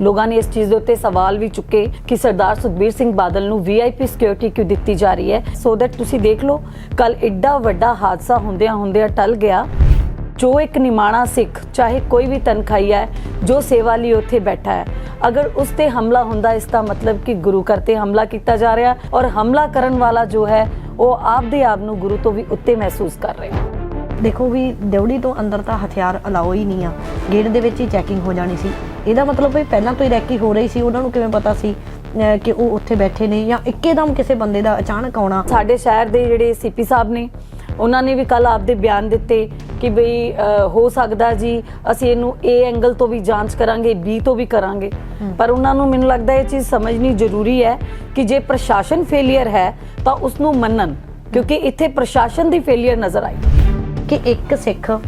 ਲੋਕਾਂ ਨੇ ਇਸ ਚੀਜ਼ ਦੇ ਉੱਤੇ ਸਵਾਲ ਵੀ ਚੁੱਕੇ ਕਿ ਸਰਦਾਰ ਸੁਖਬੀਰ ਸਿੰਘ ਬਾਦਲ ਨੂੰ ਵੀਆਈਪੀ ਸਿਕਿਉਰਿਟੀ ਕਿਉਂ ਦਿੱਤੀ ਜਾ ਰਹੀ ਹੈ? ਸੋ ਦੈਟ ਤੁਸੀਂ ਦੇਖ ਲਓ ਕੱਲ ਐਡਾ ਵੱਡਾ ਹਾਦਸਾ ਹੁੰਦਿਆਂ ਹੁੰਦਿਆਂ ਟਲ ਗਿਆ। ਜੋ ਇੱਕ ਨਿਮਾਣਾ ਸਿੱਖ, ਚਾਹੇ ਕੋਈ ਵੀ ਤਨਖਾਈ ਹੈ, ਜੋ ਸੇਵਾ ਲਈ ਉੱਥੇ ਬੈਠਾ ਹੈ, ਅਗਰ ਉਸ ਤੇ ਹਮਲਾ ਹੁੰਦਾ, ਇਸ ਦਾ ਮਤਲਬ ਕਿ ਗੁਰੂ ਘਰ ਤੇ ਹਮਲਾ ਕੀਤਾ ਜਾ ਰਿਹਾ ਔਰ ਹਮਲਾ ਕਰਨ ਵਾਲਾ ਜੋ ਹੈ, ਉਹ ਆਪਦੇ ਆਪ ਨੂੰ ਗੁਰੂ ਤੋਂ ਵੀ ਉੱਤੇ ਮਹਿਸੂਸ ਕਰ ਰਿਹਾ। ਦੇਖੋ ਵੀ ਦਿਉੜੀ ਤੋਂ ਅੰਦਰ ਤਾਂ ਹਥਿਆਰ ਅਲਾਓ ਹੀ ਨਹੀਂ ਆ। ਗੇਟ ਦੇ ਵਿੱਚ ਹੀ ਚੈਕਿੰਗ ਹੋ ਜਾਣੀ ਸੀ। ਇਹਦਾ ਮਤਲਬ ਵੀ ਪਹਿਲਾਂ ਤੋਂ ਹੀ ਰੈਕੀ ਹੋ ਰਹੀ ਸੀ ਉਹਨਾਂ ਨੂੰ ਕਿਵੇਂ ਪਤਾ ਸੀ ਕਿ ਉਹ ਉੱਥੇ ਬੈਠੇ ਨੇ ਜਾਂ ਇੱਕੇਦਮ ਕਿਸੇ ਬੰਦੇ ਦਾ ਅਚਾਨਕ ਆਉਣਾ। ਸਾਡੇ ਸ਼ਹਿਰ ਦੇ ਜਿਹੜੇ ਸੀਪੀ ਸਾਹਿਬ ਨੇ ਉਹਨਾਂ ਨੇ ਵੀ ਕੱਲ ਆਪਦੇ ਬਿਆਨ ਦਿੱਤੇ ਕਿ ਬਈ ਹੋ ਸਕਦਾ ਜੀ ਅਸੀਂ ਇਹਨੂੰ A ਐਂਗਲ ਤੋਂ ਵੀ ਜਾਂਚ ਕਰਾਂਗੇ B ਤੋਂ ਵੀ ਕਰਾਂਗੇ। ਪਰ ਉਹਨਾਂ ਨੂੰ ਮੈਨੂੰ ਲੱਗਦਾ ਇਹ ਚੀਜ਼ ਸਮਝਣੀ ਜ਼ਰੂਰੀ ਹੈ ਕਿ ਜੇ ਪ੍ਰਸ਼ਾਸਨ ਫੇਲਿਅਰ ਹੈ ਤਾਂ ਉਸ ਨੂੰ ਮੰਨਣ ਕਿਉਂਕਿ ਇੱਥੇ ਪ੍ਰਸ਼ਾਸਨ ਦੀ ਫੇਲਿਅਰ ਨਜ਼ਰ ਆਈ। ਕਿ ਇੱਕ ਸਿੱਖ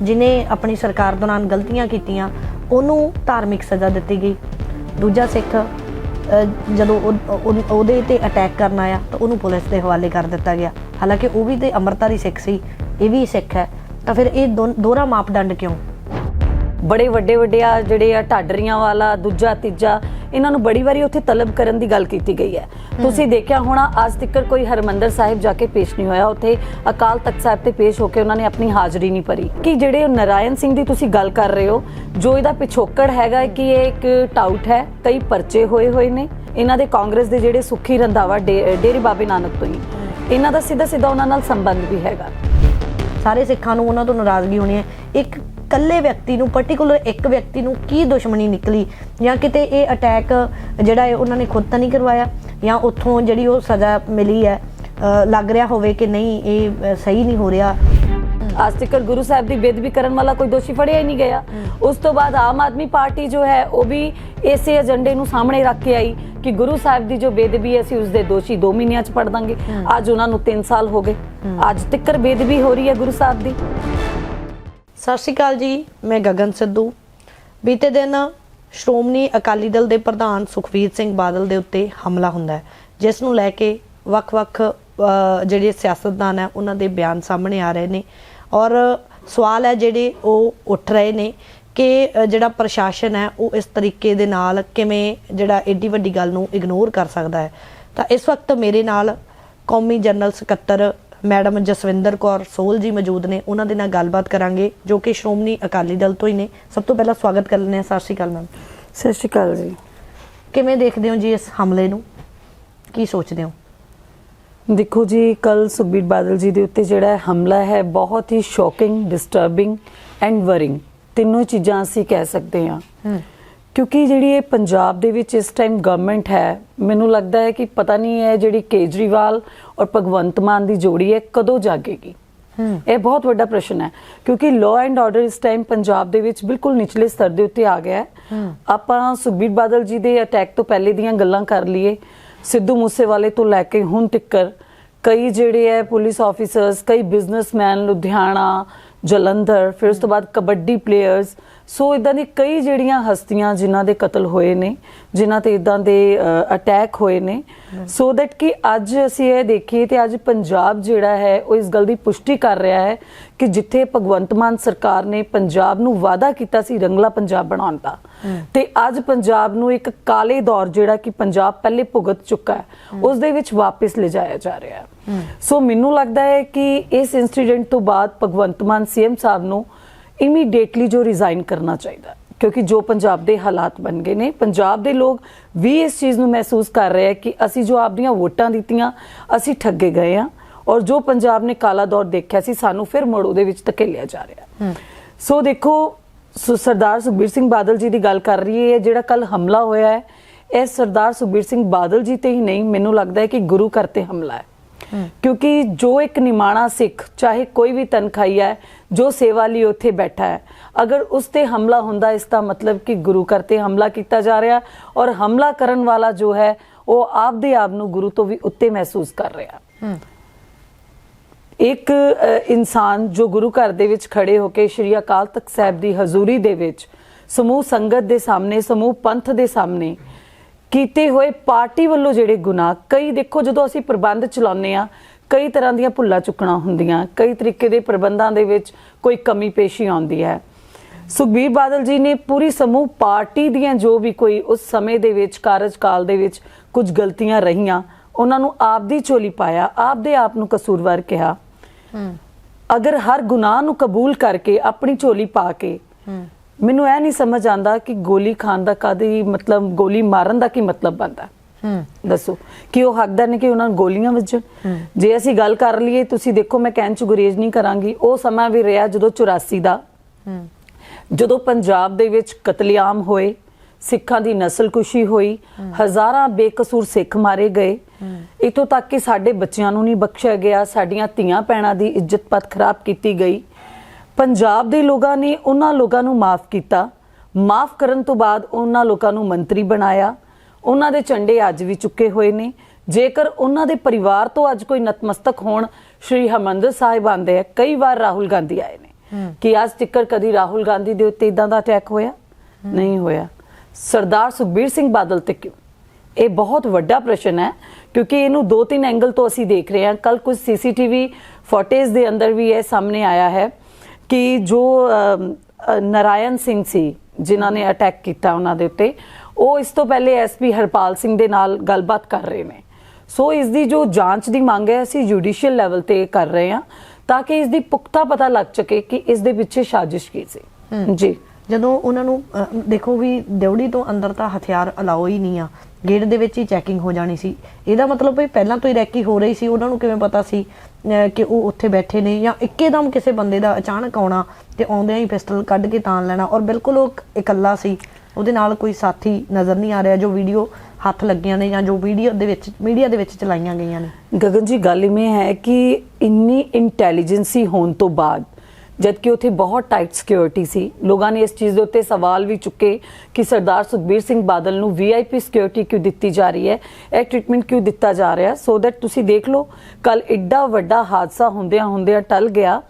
ਜਿਨੇ ਆਪਣੀ ਸਰਕਾਰ ਦੌਰਾਨ ਗਲਤੀਆਂ ਕੀਤੀਆਂ, ਉਹਨੂੰ ਧਾਰਮਿਕ ਸਜ਼ਾ ਦਿੱਤੀ ਗਈ। ਦੂਜਾ ਸਿੱਖ ਜਦੋਂ ਉਹਦੇ ਤੇ ਅਟੈਕ ਕਰਨ ਆਇਆ, ਤਾਂ ਉਹਨੂੰ ਪੁਲਿਸ ਦੇ ਹਵਾਲੇ ਕਰ ਦਿੱਤਾ ਗਿਆ। ਹਾਲਾਂਕਿ ਉਹ ਵੀ ਤੇ ਅੰਮ੍ਰਿਤਧਾਰੀ ਸਿੱਖ ਸੀ, ਇਹ ਵੀ ਸਿੱਖ ਹੈ, ਤਾਂ ਫਿਰ ਇਹ ਦੋ- ਦੋਹਰਾ ਮਾਪਦੰਡ ਕਿਉਂ? ਬੜੇ ਵੱਡੇ ਵੱਡੇ ਆ ਜਿਹੜੇ ਆ ਢਾਡਰੀਆਂ ਵਾਲਾ, ਦੂਜਾ, ਤੀਜਾ ਇਹਨਾਂ ਨੂੰ ਬੜੀ ਵਾਰੀ ਉੱਥੇ ਤਲਬ ਕਰਨ ਦੀ ਗੱਲ ਕੀਤੀ ਗਈ ਹੈ। ਤੁਸੀਂ ਦੇਖਿਆ ਹੋਣਾ ਅੱਜ ਤੱਕ ਕੋਈ ਹਰਮੰਦਰ ਸਾਹਿਬ ਜਾ ਕੇ ਪੇਸ਼ ਨਹੀਂ ਹੋਇਆ। ਉੱਥੇ ਅਕਾਲ ਤਖਤ ਸਾਹਿਬ ਤੇ ਪੇਸ਼ ਹੋ ਕੇ ਉਹਨਾਂ ਨੇ ਆਪਣੀ ਹਾਜ਼ਰੀ ਨਹੀਂ ਭਰੀ। ਕਿ ਜਿਹੜੇ ਨਾਰਾਇਣ ਸਿੰਘ ਦੀ ਤੁਸੀਂ ਗੱਲ ਕਰ ਰਹੇ ਹੋ ਜੋ ਇਹਦਾ ਪਿਛੋਕੜ ਹੈਗਾ ਕਿ ਇਹ ਇੱਕ ਟਾਊਟ ਹੈ ਕਈ ਪਰਚੇ ਹੋਏ ਹੋਏ ਨੇ। ਇਹਨਾਂ ਦੇ ਕਾਂਗਰਸ ਦੇ ਜਿਹੜੇ ਸੁਖੀ ਰੰਧਾਵਾ ਡੇਰੇ ਬਾਬੇ ਨਾਨਕ ਤੋਂ ਹੀ। ਇਹਨਾਂ ਦਾ ਸਿੱਧਾ ਸਿੱਧਾ ਉਹਨਾਂ ਨਾਲ ਸੰਬੰਧ ਵੀ ਹੈਗਾ। ਸਾਰੇ ਸਿੱਖਾਂ ਨੂੰ ਉਹਨਾਂ ਤੋਂ ਨਾਰਾਜ਼ਗੀ ਹੋਣੀ ਹੈ। ਇੱਕ ਇਕੱਲੇ ਵਿਅਕਤੀ ਨੂੰ ਪਾਰਟਿਕੂਲਰ ਇੱਕ ਵਿਅਕਤੀ ਨੂੰ ਕੀ ਦੁਸ਼ਮਣੀ ਨਿਕਲੀ? ਜਾਂ ਕਿਤੇ ਇਹ ਅਟੈਕ ਜਿਹੜਾ ਹੈ ਉਹਨਾਂ ਨੇ ਖੁਦ ਤਾਂ ਨਹੀਂ ਕਰਵਾਇਆ? ਜਾਂ ਉੱਥੋਂ ਜਿਹੜੀ ਉਹ ਸਜ਼ਾ ਮਿਲੀ ਹੈ ਲੱਗ ਰਿਹਾ ਹੋਵੇ ਕਿ ਨਹੀਂ ਇਹ ਸਹੀ ਨਹੀਂ ਹੋ ਰਿਹਾ? ਅੱਜ ਤੱਕ ਗੁਰੂ ਸਾਹਿਬ ਦੀ ਬੇਦਬੀ ਕਰਨ ਵਾਲਾ ਕੋਈ ਦੋਸ਼ੀ ਫੜਿਆ ਹੀ ਨਹੀਂ ਗਿਆ। ਉਸ ਤੋਂ ਬਾਅਦ ਆਮ ਆਦਮੀ ਪਾਰਟੀ ਜੋ ਹੈ ਉਹ ਵੀ ਇਸੇ ਏਜੰਡੇ ਨੂੰ ਸਾਹਮਣੇ ਰੱਖ ਕੇ ਆਈ ਕਿ ਗੁਰੂ ਸਾਹਿਬ ਦੀ ਜੋ ਬੇਦਬੀ ਹੈ ਅਸੀਂ ਉਸ ਦੇ ਦੋਸ਼ੀ 2 ਮਹੀਨਿਆਂ ਚ ਪੜ ਦਾਂਗੇ। ਅੱਜ ਉਹਨਾਂ ਨੂੰ 3 ਸਾਲ ਹੋ ਗਏ। ਅੱਜ ਤੱਕ ਬੇਦਬੀ ਹੋ ਰਹੀ ਹੈ ਗੁਰੂ ਸਾਹਿਬ ਦੀ। ਸਤਿ ਸ਼੍ਰੀ ਅਕਾਲ ਜੀ, ਮੈਂ ਗਗਨ ਸਿੱਧੂ। ਬੀਤੇ ਦਿਨ ਸ਼੍ਰੋਮਣੀ ਅਕਾਲੀ ਦਲ ਦੇ ਪ੍ਰਧਾਨ ਸੁਖਵੀਰ ਸਿੰਘ ਬਾਦਲ ਦੇ ਉੱਤੇ ਹਮਲਾ ਹੁੰਦਾ ਹੈ, ਜਿਸ ਨੂੰ ਲੈ ਕੇ ਵੱਖ-ਵੱਖ ਜਿਹੜੇ ਸਿਆਸਤਦਾਨ ਹੈ, ਉਹਨਾਂ ਦੇ ਬਿਆਨ ਸਾਹਮਣੇ ਆ ਰਹੇ ਨੇ। ਔਰ ਸਵਾਲ ਹੈ ਜਿਹੜੇ ਉਹ ਉੱਠ ਰਹੇ ਨੇ ਕਿ ਜਿਹੜਾ ਪ੍ਰਸ਼ਾਸਨ ਹੈ, ਉਹ ਇਸ ਤਰੀਕੇ ਦੇ ਨਾਲ ਕਿਵੇਂ ਜਿਹੜਾ ਏਡੀ ਵੱਡੀ ਗੱਲ ਨੂੰ ਇਗਨੋਰ ਕਰ ਸਕਦਾ ਹੈ। ਤਾਂ ਇਸ ਵਕਤ ਮੇਰੇ ਨਾਲ ਕੌਮੀ ਜਨਰਲ ਸਕੱਤਰ ਮੈਡਮ ਜਸਵਿੰਦਰ ਕੌਰ ਸੋਲ ਜੀ ਮੌਜੂਦ ਨੇ ਉਹਨਾਂ ਦੇ ਨਾਲ ਗੱਲਬਾਤ ਕਰਾਂਗੇ ਜੋ ਕਿ ਸ਼੍ਰੋਮਣੀ ਅਕਾਲੀ ਦਲ ਤੋਂ ਹੀ ਨੇ। ਸਭ ਤੋਂ ਪਹਿਲਾਂ ਸਵਾਗਤ ਕਰ ਲੈਂਦੇ ਹਾਂ। ਸਤਿ ਸ਼੍ਰੀ ਅਕਾਲ ਮੈਮ। ਸਤਿ ਸ਼੍ਰੀ ਅਕਾਲ ਜੀ। ਕਿਵੇਂ ਦੇਖਦੇ ਹੋ ਜੀ ਇਸ ਹਮਲੇ ਨੂੰ? ਕੀ ਸੋਚਦੇ ਹੋ? ਦੇਖੋ ਜੀ ਕੱਲ ਸੁਖਬੀਰ ਬਾਦਲ ਜੀ ਦੇ ਉੱਤੇ ਜਿਹੜਾ ਹਮਲਾ ਹੈ ਬਹੁਤ ਹੀ ਸ਼ੌਕਿੰਗ ਡਿਸਟਰਬਿੰਗ ਐਂਡ ਵਰਿੰਗ ਤਿੰਨੋਂ ਚੀਜ਼ਾਂ ਅਸੀਂ ਕਹਿ ਸਕਦੇ ਹਾਂ। ਕਿਉਂਕਿ ਜਿਹੜੀ ਇਹ ਪੰਜਾਬ ਦੇ ਵਿੱਚ ਇਸ ਟਾਈਮ ਗਵਰਨਮੈਂਟ ਹੈ ਮੈਨੂੰ ਲੱਗਦਾ ਹੈ ਕਿ ਪਤਾ ਨਹੀਂ ਹੈ ਜਿਹੜੀ ਕੇਜਰੀਵਾਲ ਔਰ ਭਗਵੰਤ ਮਾਨ ਦੀ ਜੋੜੀ ਹੈ ਕਦੋਂ ਜਾਗੇਗੀ? ਇਹ ਬਹੁਤ ਵੱਡਾ ਪ੍ਰਸ਼ਨ ਹੈ ਕਿਉਂਕਿ ਲਾਅ ਐਂਡ ਆਰਡਰ ਇਸ ਟਾਈਮ ਪੰਜਾਬ ਦੇ ਵਿੱਚ ਬਿਲਕੁਲ ਨਿਚਲੇ ਸਤਰ ਦੇ ਉੱਤੇ ਆ ਗਿਆ ਹੈ। ਆਪਾਂ ਸੁਖਬੀਰ ਬਾਦਲ ਜੀ ਦੇ ਅਟੈਕ ਤੋਂ ਪਹਿਲੇ ਦੀਆਂ ਗੱਲਾਂ ਕਰ ਲਈਏ ਸਿੱਧੂ ਮੂਸੇਵਾਲੇ ਤੋਂ ਲੈ ਕੇ ਹੁਣ ਤੱਕਰ ਕਈ ਜਿਹੜੇ ਹੈ ਪੁਲਿਸ ਆਫੀਸਰਸ ਕਈ ਬਿਜ਼ਨਸਮੈਨ ਲੁਧਿਆਣਾ ਜਲੰਧਰ, ਫਿਰ ਉਸ ਤੋਂ ਬਾਅਦ ਕਬੱਡੀ ਪਲੇਅਰਸ ਸੋ ਇਦਾਂ ਦੀ ਕਈ ਜਿਹੜੀਆਂ ਹਸਤੀਆਂ ਜਿਨ੍ਹਾਂ ਦੇ ਕਤਲ ਹੋਏ ਨੇ, ਜਿਨ੍ਹਾਂ ਤੇ ਇਦਾਂ ਦੇ ਅਟੈਕ ਹੋਏ ਨੇ। ਸੋ ਦੈਟ ਕਿ ਅੱਜ ਅਸੀਂ ਇਹ ਦੇਖੀਏ ਤੇ ਅੱਜ ਪੰਜਾਬ ਜਿਹੜਾ ਹੈ, ਉਹ ਇਸ ਗੱਲ ਦੀ ਪੁਸ਼ਟੀ ਕਰ ਰਿਹਾ ਹੈ ਕਿ ਜਿੱਥੇ ਭਗਵੰਤ ਮਾਨ ਸਰਕਾਰ ਨੇ ਪੰਜਾਬ ਨੂੰ ਵਾਅਦਾ ਕੀਤਾ ਸੀ ਰੰਗਲਾ ਪੰਜਾਬ ਬਣਾਉਣ ਦਾ, ਤੇ ਅੱਜ ਪੰਜਾਬ ਨੂੰ ਇੱਕ ਕਾਲੇ ਦੌਰ ਜਿਹੜਾ ਕਿ ਪੰਜਾਬ ਪਹਿਲੇ ਭੁਗਤ ਚੁੱਕਾ ਹੈ, ਉਸ ਦੇ ਵਿੱਚ ਵਾਪਸ ਲਿਜਾਇਆ ਜਾ ਰਿਹਾ ਹੈ। ਸੋ ਮੈਨੂੰ ਲੱਗਦਾ ਹੈ ਕਿ ਇਸ ਇਨਸੀਡੈਂਟ ਤੋਂ ਬਾਅਦ ਭਗਵੰਤ ਮਾਨ ਸੀਐਮ ਸਾਹਿਬ ਨੂੰ ਇਮੀਡੀਏਟਲੀ ਜੋ ਰਿਜ਼ਾਈਨ ਕਰਨਾ ਚਾਹੀਦਾ। ਕਿਉਂਕਿ ਜੋ ਪੰਜਾਬ ਦੇ ਹਾਲਾਤ ਬਣ ਗਏ ਨੇ ਪੰਜਾਬ ਦੇ ਲੋਕ ਵੀ ਇਸ ਚੀਜ਼ ਨੂੰ ਮਹਿਸੂਸ ਕਰ ਰਹੇ ਹੈ ਕਿ ਅਸੀਂ ਜੋ ਆਪਦੀਆਂ ਵੋਟਾਂ ਦਿੱਤੀਆਂ ਅਸੀਂ ਠੱਗੇ ਗਏ ਆ ਔਰ ਜੋ ਪੰਜਾਬ ਨੇ ਕਾਲਾ ਦੌਰ ਦੇਖਿਆ ਸੀ ਸਾਨੂੰ ਫਿਰ ਮੁੜ ਉਹਦੇ ਵਿੱਚ ਧਕੇਲਿਆ ਜਾ ਰਿਹਾ ਸੋ ਦੇਖੋ ਸੋ ਸਰਦਾਰ ਸੁਖਬੀਰ ਸਿੰਘ ਬਾਦਲ ਜੀ ਦੀ ਗੱਲ ਕਰ ਰਹੀ ਹੈ ਜਿਹੜਾ ਕੱਲ ਹਮਲਾ ਹੋਇਆ ਹੈ ਇਹ ਸਰਦਾਰ ਸੁਖਬੀਰ ਸਿੰਘ ਬਾਦਲ ਜੀ ਤੇ ਹੀ ਨਹੀਂ ਮੈਨੂੰ ਲੱਗਦਾ ਹੈ ਕਿ ਗੁਰੂ ਘਰ ਤੇ ਹਮਲਾ ਹੈ ਕਿਉਂਕਿ ਜੋ ਇੱਕ ਨਿਮਾਣਾ ਸਿੱਖ ਚਾਹੇ ਕੋਈ ਵੀ ਤਨਖਾਈ ਹੈ ਜੋ ਸੇਵਾ ਲਈ ਉੱਥੇ ਬੈਠਾ ਹੈ ਅਗਰ ਉਸ ਤੇ ਹਮਲਾ ਹੁੰਦਾ ਇਸ ਦਾ ਮਤਲਬ ਕਿ ਗੁਰੂ ਘਰ ਤੇ ਹਮਲਾ ਕੀਤਾ ਜਾ ਰਿਹਾ ਔਰ ਹਮਲਾ ਕਰਨ ਵਾਲਾ ਜੋ ਹੈ ਉਹ ਆਪਦੇ ਆਪ ਨੂੰ ਗੁਰੂ ਤੋਂ ਵੀ ਉੱਤੇ ਮਹਿਸੂਸ ਕਰ ਰਿਹਾ। ਇੱਕ ਇਨਸਾਨ ਜੋ ਗੁਰੂ ਘਰ ਦੇ ਵਿੱਚ ਖੜੇ ਹੋ ਕੇ ਸ਼੍ਰੀ ਅਕਾਲ ਤਖਤ ਸਾਹਿਬ ਦੀ ਹਜ਼ੂਰੀ ਦੇ ਵਿੱਚ ਸਮੂਹ ਸੰਗਤ ਦੇ ਸਾਹਮਣੇ ਸਮੂਹ ਪੰਥ ਦੇ ਸਾਹਮਣੇ ਕੀਤੇ ਹੋਏ ਪਾਰਟੀ ਵੱਲੋਂ ਜਿਹੜੇ ਗੁਨਾਹ ਕਈ ਦੇਖੋ ਜਦੋਂ ਅਸੀਂ ਪ੍ਰਬੰਧ ਚਲਾਉਂਦੇ ਆ ਕਈ ਤਰ੍ਹਾਂ ਦੀਆਂ ਭੁੱਲਾਂ ਚੁੱਕਣਾ ਹੁੰਦੀਆਂ ਕਈ ਤਰੀਕੇ ਦੇ ਪ੍ਰਬੰਧਾਂ ਦੇ ਵਿੱਚ ਕੋਈ ਕਮੀ ਪੇਸ਼ੀ ਆਉਂਦੀ ਹੈ। ਸੁਖਬੀਰ ਬਾਦਲ ਜੀ ਨੇ ਪੂਰੀ ਸਮੂਹ ਪਾਰਟੀ ਦੀਆਂ ਜੋ ਵੀ ਕੋਈ ਉਸ ਸਮੇਂ ਦੇ ਵਿੱਚ ਕਾਰਜਕਾਲ ਦੇ ਵਿੱਚ ਕੁਝ ਗਲਤੀਆਂ ਰਹੀਆਂ ਉਹਨਾਂ ਨੂੰ ਆਪ ਦੀ ਝੋਲੀ ਪਾਇਆ ਆਪ ਦੇ ਆਪ ਨੂੰ ਕਸੂਰਵਾਰ ਕਿਹਾ। ਅਗਰ ਹਰ ਗੁਨਾਹ ਨੂੰ ਕਬੂਲ ਕਰਕੇ ਆਪਣੀ ਝੋਲੀ ਪਾ ਕੇ ਮੈਨੂੰ ਇਹ ਨਹੀਂ ਸਮਝ ਆਂਦਾ ਕਿ ਗੋਲੀ ਖਾਣ ਦਾ ਕਦੀ ਮਤਲਬ ਗੋਲੀ ਮਾਰਨ ਦਾ ਕੀ ਮਤਲਬ ਬਣਦਾ। ਹੂੰ। ਦੱਸੋ ਕਿ ਉਹ ਹੱਕਦਾਰ ਨੇ ਕਿ ਉਹਨਾਂ ਨੂੰ ਗੋਲੀਆਂ ਵੱਜਣ ਜੇ ਅਸੀਂ ਗੱਲ ਕਰ ਲਈਏ ਤੁਸੀਂ ਦੇਖੋ ਮੈਂ ਕਹਿਣ ਚ ਗੁਰੇਜ਼ ਨਹੀਂ ਕਰਾਂਗੀ ਉਹ ਸਮਾਂ ਵੀ ਰਿਹਾ ਜਦੋਂ 84 ਦਾ। ਹੂੰ। ਜਦੋਂ ਪੰਜਾਬ ਦੇ ਵਿੱਚ ਕਤਲੇਆਮ ਹੋਏ ਸਿੱਖਾਂ ਦੀ ਨਸਲਕੁਸ਼ੀ ਹੋਈ ਹਜ਼ਾਰਾਂ ਬੇਕਸੂਰ ਸਿੱਖ ਮਾਰੇ ਗਏ। ਇਤੋਂ ਤੱਕ ਕਿ ਸਾਡੇ ਬੱਚਿਆਂ ਨੂੰ ਨਹੀਂ ਬਖਸ਼ਿਆ ਗਿਆ ਸਾਡੀਆਂ ਧੀਆਂ ਪੈਣਾ ਦੀ ਇੱਜ਼ਤ ਪਤ ਖਰਾਬ ਕੀਤੀ ਗਈ। ਪੰਜਾਬ ਦੇ ਲੋਕਾਂ ਨੇ ਉਹਨਾਂ ਲੋਕਾਂ ਨੂੰ ਮਾਫ ਕੀਤਾ। ਮਾਫ ਕਰਨ ਤੋਂ ਬਾਅਦ ਉਹਨਾਂ ਲੋਕਾਂ ਨੂੰ ਮੰਤਰੀ ਬਣਾਇਆ। ਉਹਨਾਂ ਦੇ ਝੰਡੇ ਅੱਜ ਵੀ ਚੁੱਕੇ ਹੋਏ ਨੇ। ਜੇਕਰ ਉਹਨਾਂ ਦੇ ਪਰਿਵਾਰ ਤੋਂ ਅੱਜ ਕੋਈ ਨਤਮਸਤਕ ਹੋਣ ਸ਼੍ਰੀ ਹਮੰਦਰ ਸਾਹਿਬ ਆਂਦੇ ਆ ਕਈ ਵਾਰ ਰਾਹੁਲ ਗਾਂਧੀ ਆਏ ਨੇ। ਕਿ ਅੱਜ ਤੱਕ ਕਦੀ ਰਾਹੁਲ ਗਾਂਧੀ ਦੇ ਉੱਤੇ ਇਦਾਂ ਦਾ ਅਟੈਕ ਹੋਇਆ? ਨਹੀਂ ਹੋਇਆ। ਸਰਦਾਰ ਸੁਖਬੀਰ ਸਿੰਘ ਬਾਦਲ ਤੇ ਕਿਉਂ? ਇਹ ਬਹੁਤ ਵੱਡਾ ਪ੍ਰਸ਼ਨ ਹੈ ਕਿਉਂਕਿ ਇਹਨੂੰ ਦੋ ਤਿੰਨ ਐਂਗਲ ਤੋਂ ਅਸੀਂ ਦੇਖ ਰਹੇ ਹਾਂ। ਕੱਲ ਕੁਝ ਸੀਸੀਟੀਵੀ ਫੁਟੇਜ ਦੇ ਅੰਦਰ ਵੀ ਇਹ ਸਾਹਮਣੇ ਆਇਆ ਹੈ। ਕਿ ਜੋ ਨਾਰਾਇਣ ਸਿੰਘ ਸੀ ਜਿਨ੍ਹਾਂ ਨੇ ਅਟੈਕ ਕੀਤਾ ਉਹਨਾਂ ਦੇ ਉੱਤੇ ਉਹ ਇਸ ਤੋਂ ਪਹਿਲੇ ਐਸਪੀ ਹਰਪਾਲ ਸਿੰਘ ਦੇ ਨਾਲ ਗੱਲਬਾਤ ਕਰ ਰਹੇ ਨੇ। ਸੋ ਇਸ ਦੀ ਜੋ ਜਾਂਚ ਦੀ ਮੰਗ ਹੈ ਅਸੀਂ ਜੁਡੀਸ਼ੀਅਲ ਲੈਵਲ ਤੇ ਕਰ ਰਹੇ ਹਾਂ ਤਾਂ ਕਿ ਇਸ ਦੀ ਪੁਖਤਾ ਪਤਾ ਲੱਗ ਸਕੇ ਕਿ ਇਸ ਦੇ ਪਿੱਛੇ ਸਾਜ਼ਿਸ਼ ਕੀ ਸੀ। ਜੀ। ਜਦੋਂ ਉਹਨਾਂ ਨੂੰ ਦੇਖੋ ਵੀ ਦਿਉੜੀ ਤੋਂ ਅੰਦਰ ਤਾਂ ਹਥਿਆਰ ਅਲਾਓ ਹੀ ਨਹੀਂ ਆ। ਗੇਟ ਦੇ ਵਿੱਚ ਹੀ ਚੈਕਿੰਗ ਹੋ ਜਾਣੀ ਸੀ। ਇਹਦਾ ਮਤਲਬ ਵੀ ਪਹਿਲਾਂ ਤੋਂ ਹੀ ਰੈਕੀ ਹੋ ਰਹੀ ਸੀ। ਉਹਨਾਂ ਨੂੰ ਕਿਵੇਂ ਪਤਾ ਸੀ ਕਿ ਉਹ ਉੱਥੇ ਬੈਠੇ ਨੇ ਜਾਂ ਇੱਕੇਦਮ ਕਿਸੇ ਬੰਦੇ ਦਾ ਅਚਾਨਕ ਆਉਣਾ ਤੇ ਆਉਂਦਿਆਂ ਹੀ ਪਿਸਟਲ ਕੱਢ ਕੇ ਤਾਣ ਲੈਣਾ। ਔਰ ਬਿਲਕੁਲ ਉਹ ਇਕੱਲਾ ਸੀ। ਉਹਦੇ ਨਾਲ ਕੋਈ ਸਾਥੀ ਨਜ਼ਰ ਨਹੀਂ ਆ ਰਿਹਾ ਜੋ ਵੀਡੀਓ ਹੱਥ ਲੱਗੀਆਂ ਨੇ ਜਾਂ ਜੋ ਵੀਡੀਓ ਦੇ ਵਿੱਚ ਮੀਡੀਆ ਦੇ ਵਿੱਚ ਚਲਾਈਆਂ ਗਈਆਂ ਨੇ। ਗਗਨ ਜੀ, ਗੱਲ ਇਵੇਂ ਹੈ ਕਿ ਇੰਨੀ ਇੰਟੈਲੀਜੈਂਸੀ ਹੋਣ ਤੋਂ ਬਾਅਦ ਜਦਕਿ ਉੱਥੇ ਬਹੁਤ ਟਾਈਟ ਸਿਕਿਉਰਿਟੀ ਸੀ। ਲੋਕਾਂ ਨੇ ਇਸ ਚੀਜ਼ ਦੇ ਉੱਤੇ ਸਵਾਲ ਵੀ ਚੁੱਕੇ ਕਿ ਸਰਦਾਰ ਸੁਖਬੀਰ ਸਿੰਘ ਬਾਦਲ ਨੂੰ ਵੀਆਈਪੀ ਸਿਕਿਉਰਿਟੀ ਕਿਉਂ ਦਿੱਤੀ ਜਾ ਰਹੀ ਹੈ? ਇਹ ਟ੍ਰੀਟਮੈਂਟ ਕਿਉਂ ਦਿੱਤਾ ਜਾ ਰਿਹਾ? ਸੋ ਦੈਟ ਤੁਸੀਂ ਦੇਖ ਲਓ ਕੱਲ ਐਡਾ ਵੱਡਾ ਹਾਦਸਾ ਹੁੰਦਿਆਂ ਹੁੰਦਿਆਂ ਟਲ ਗਿਆ।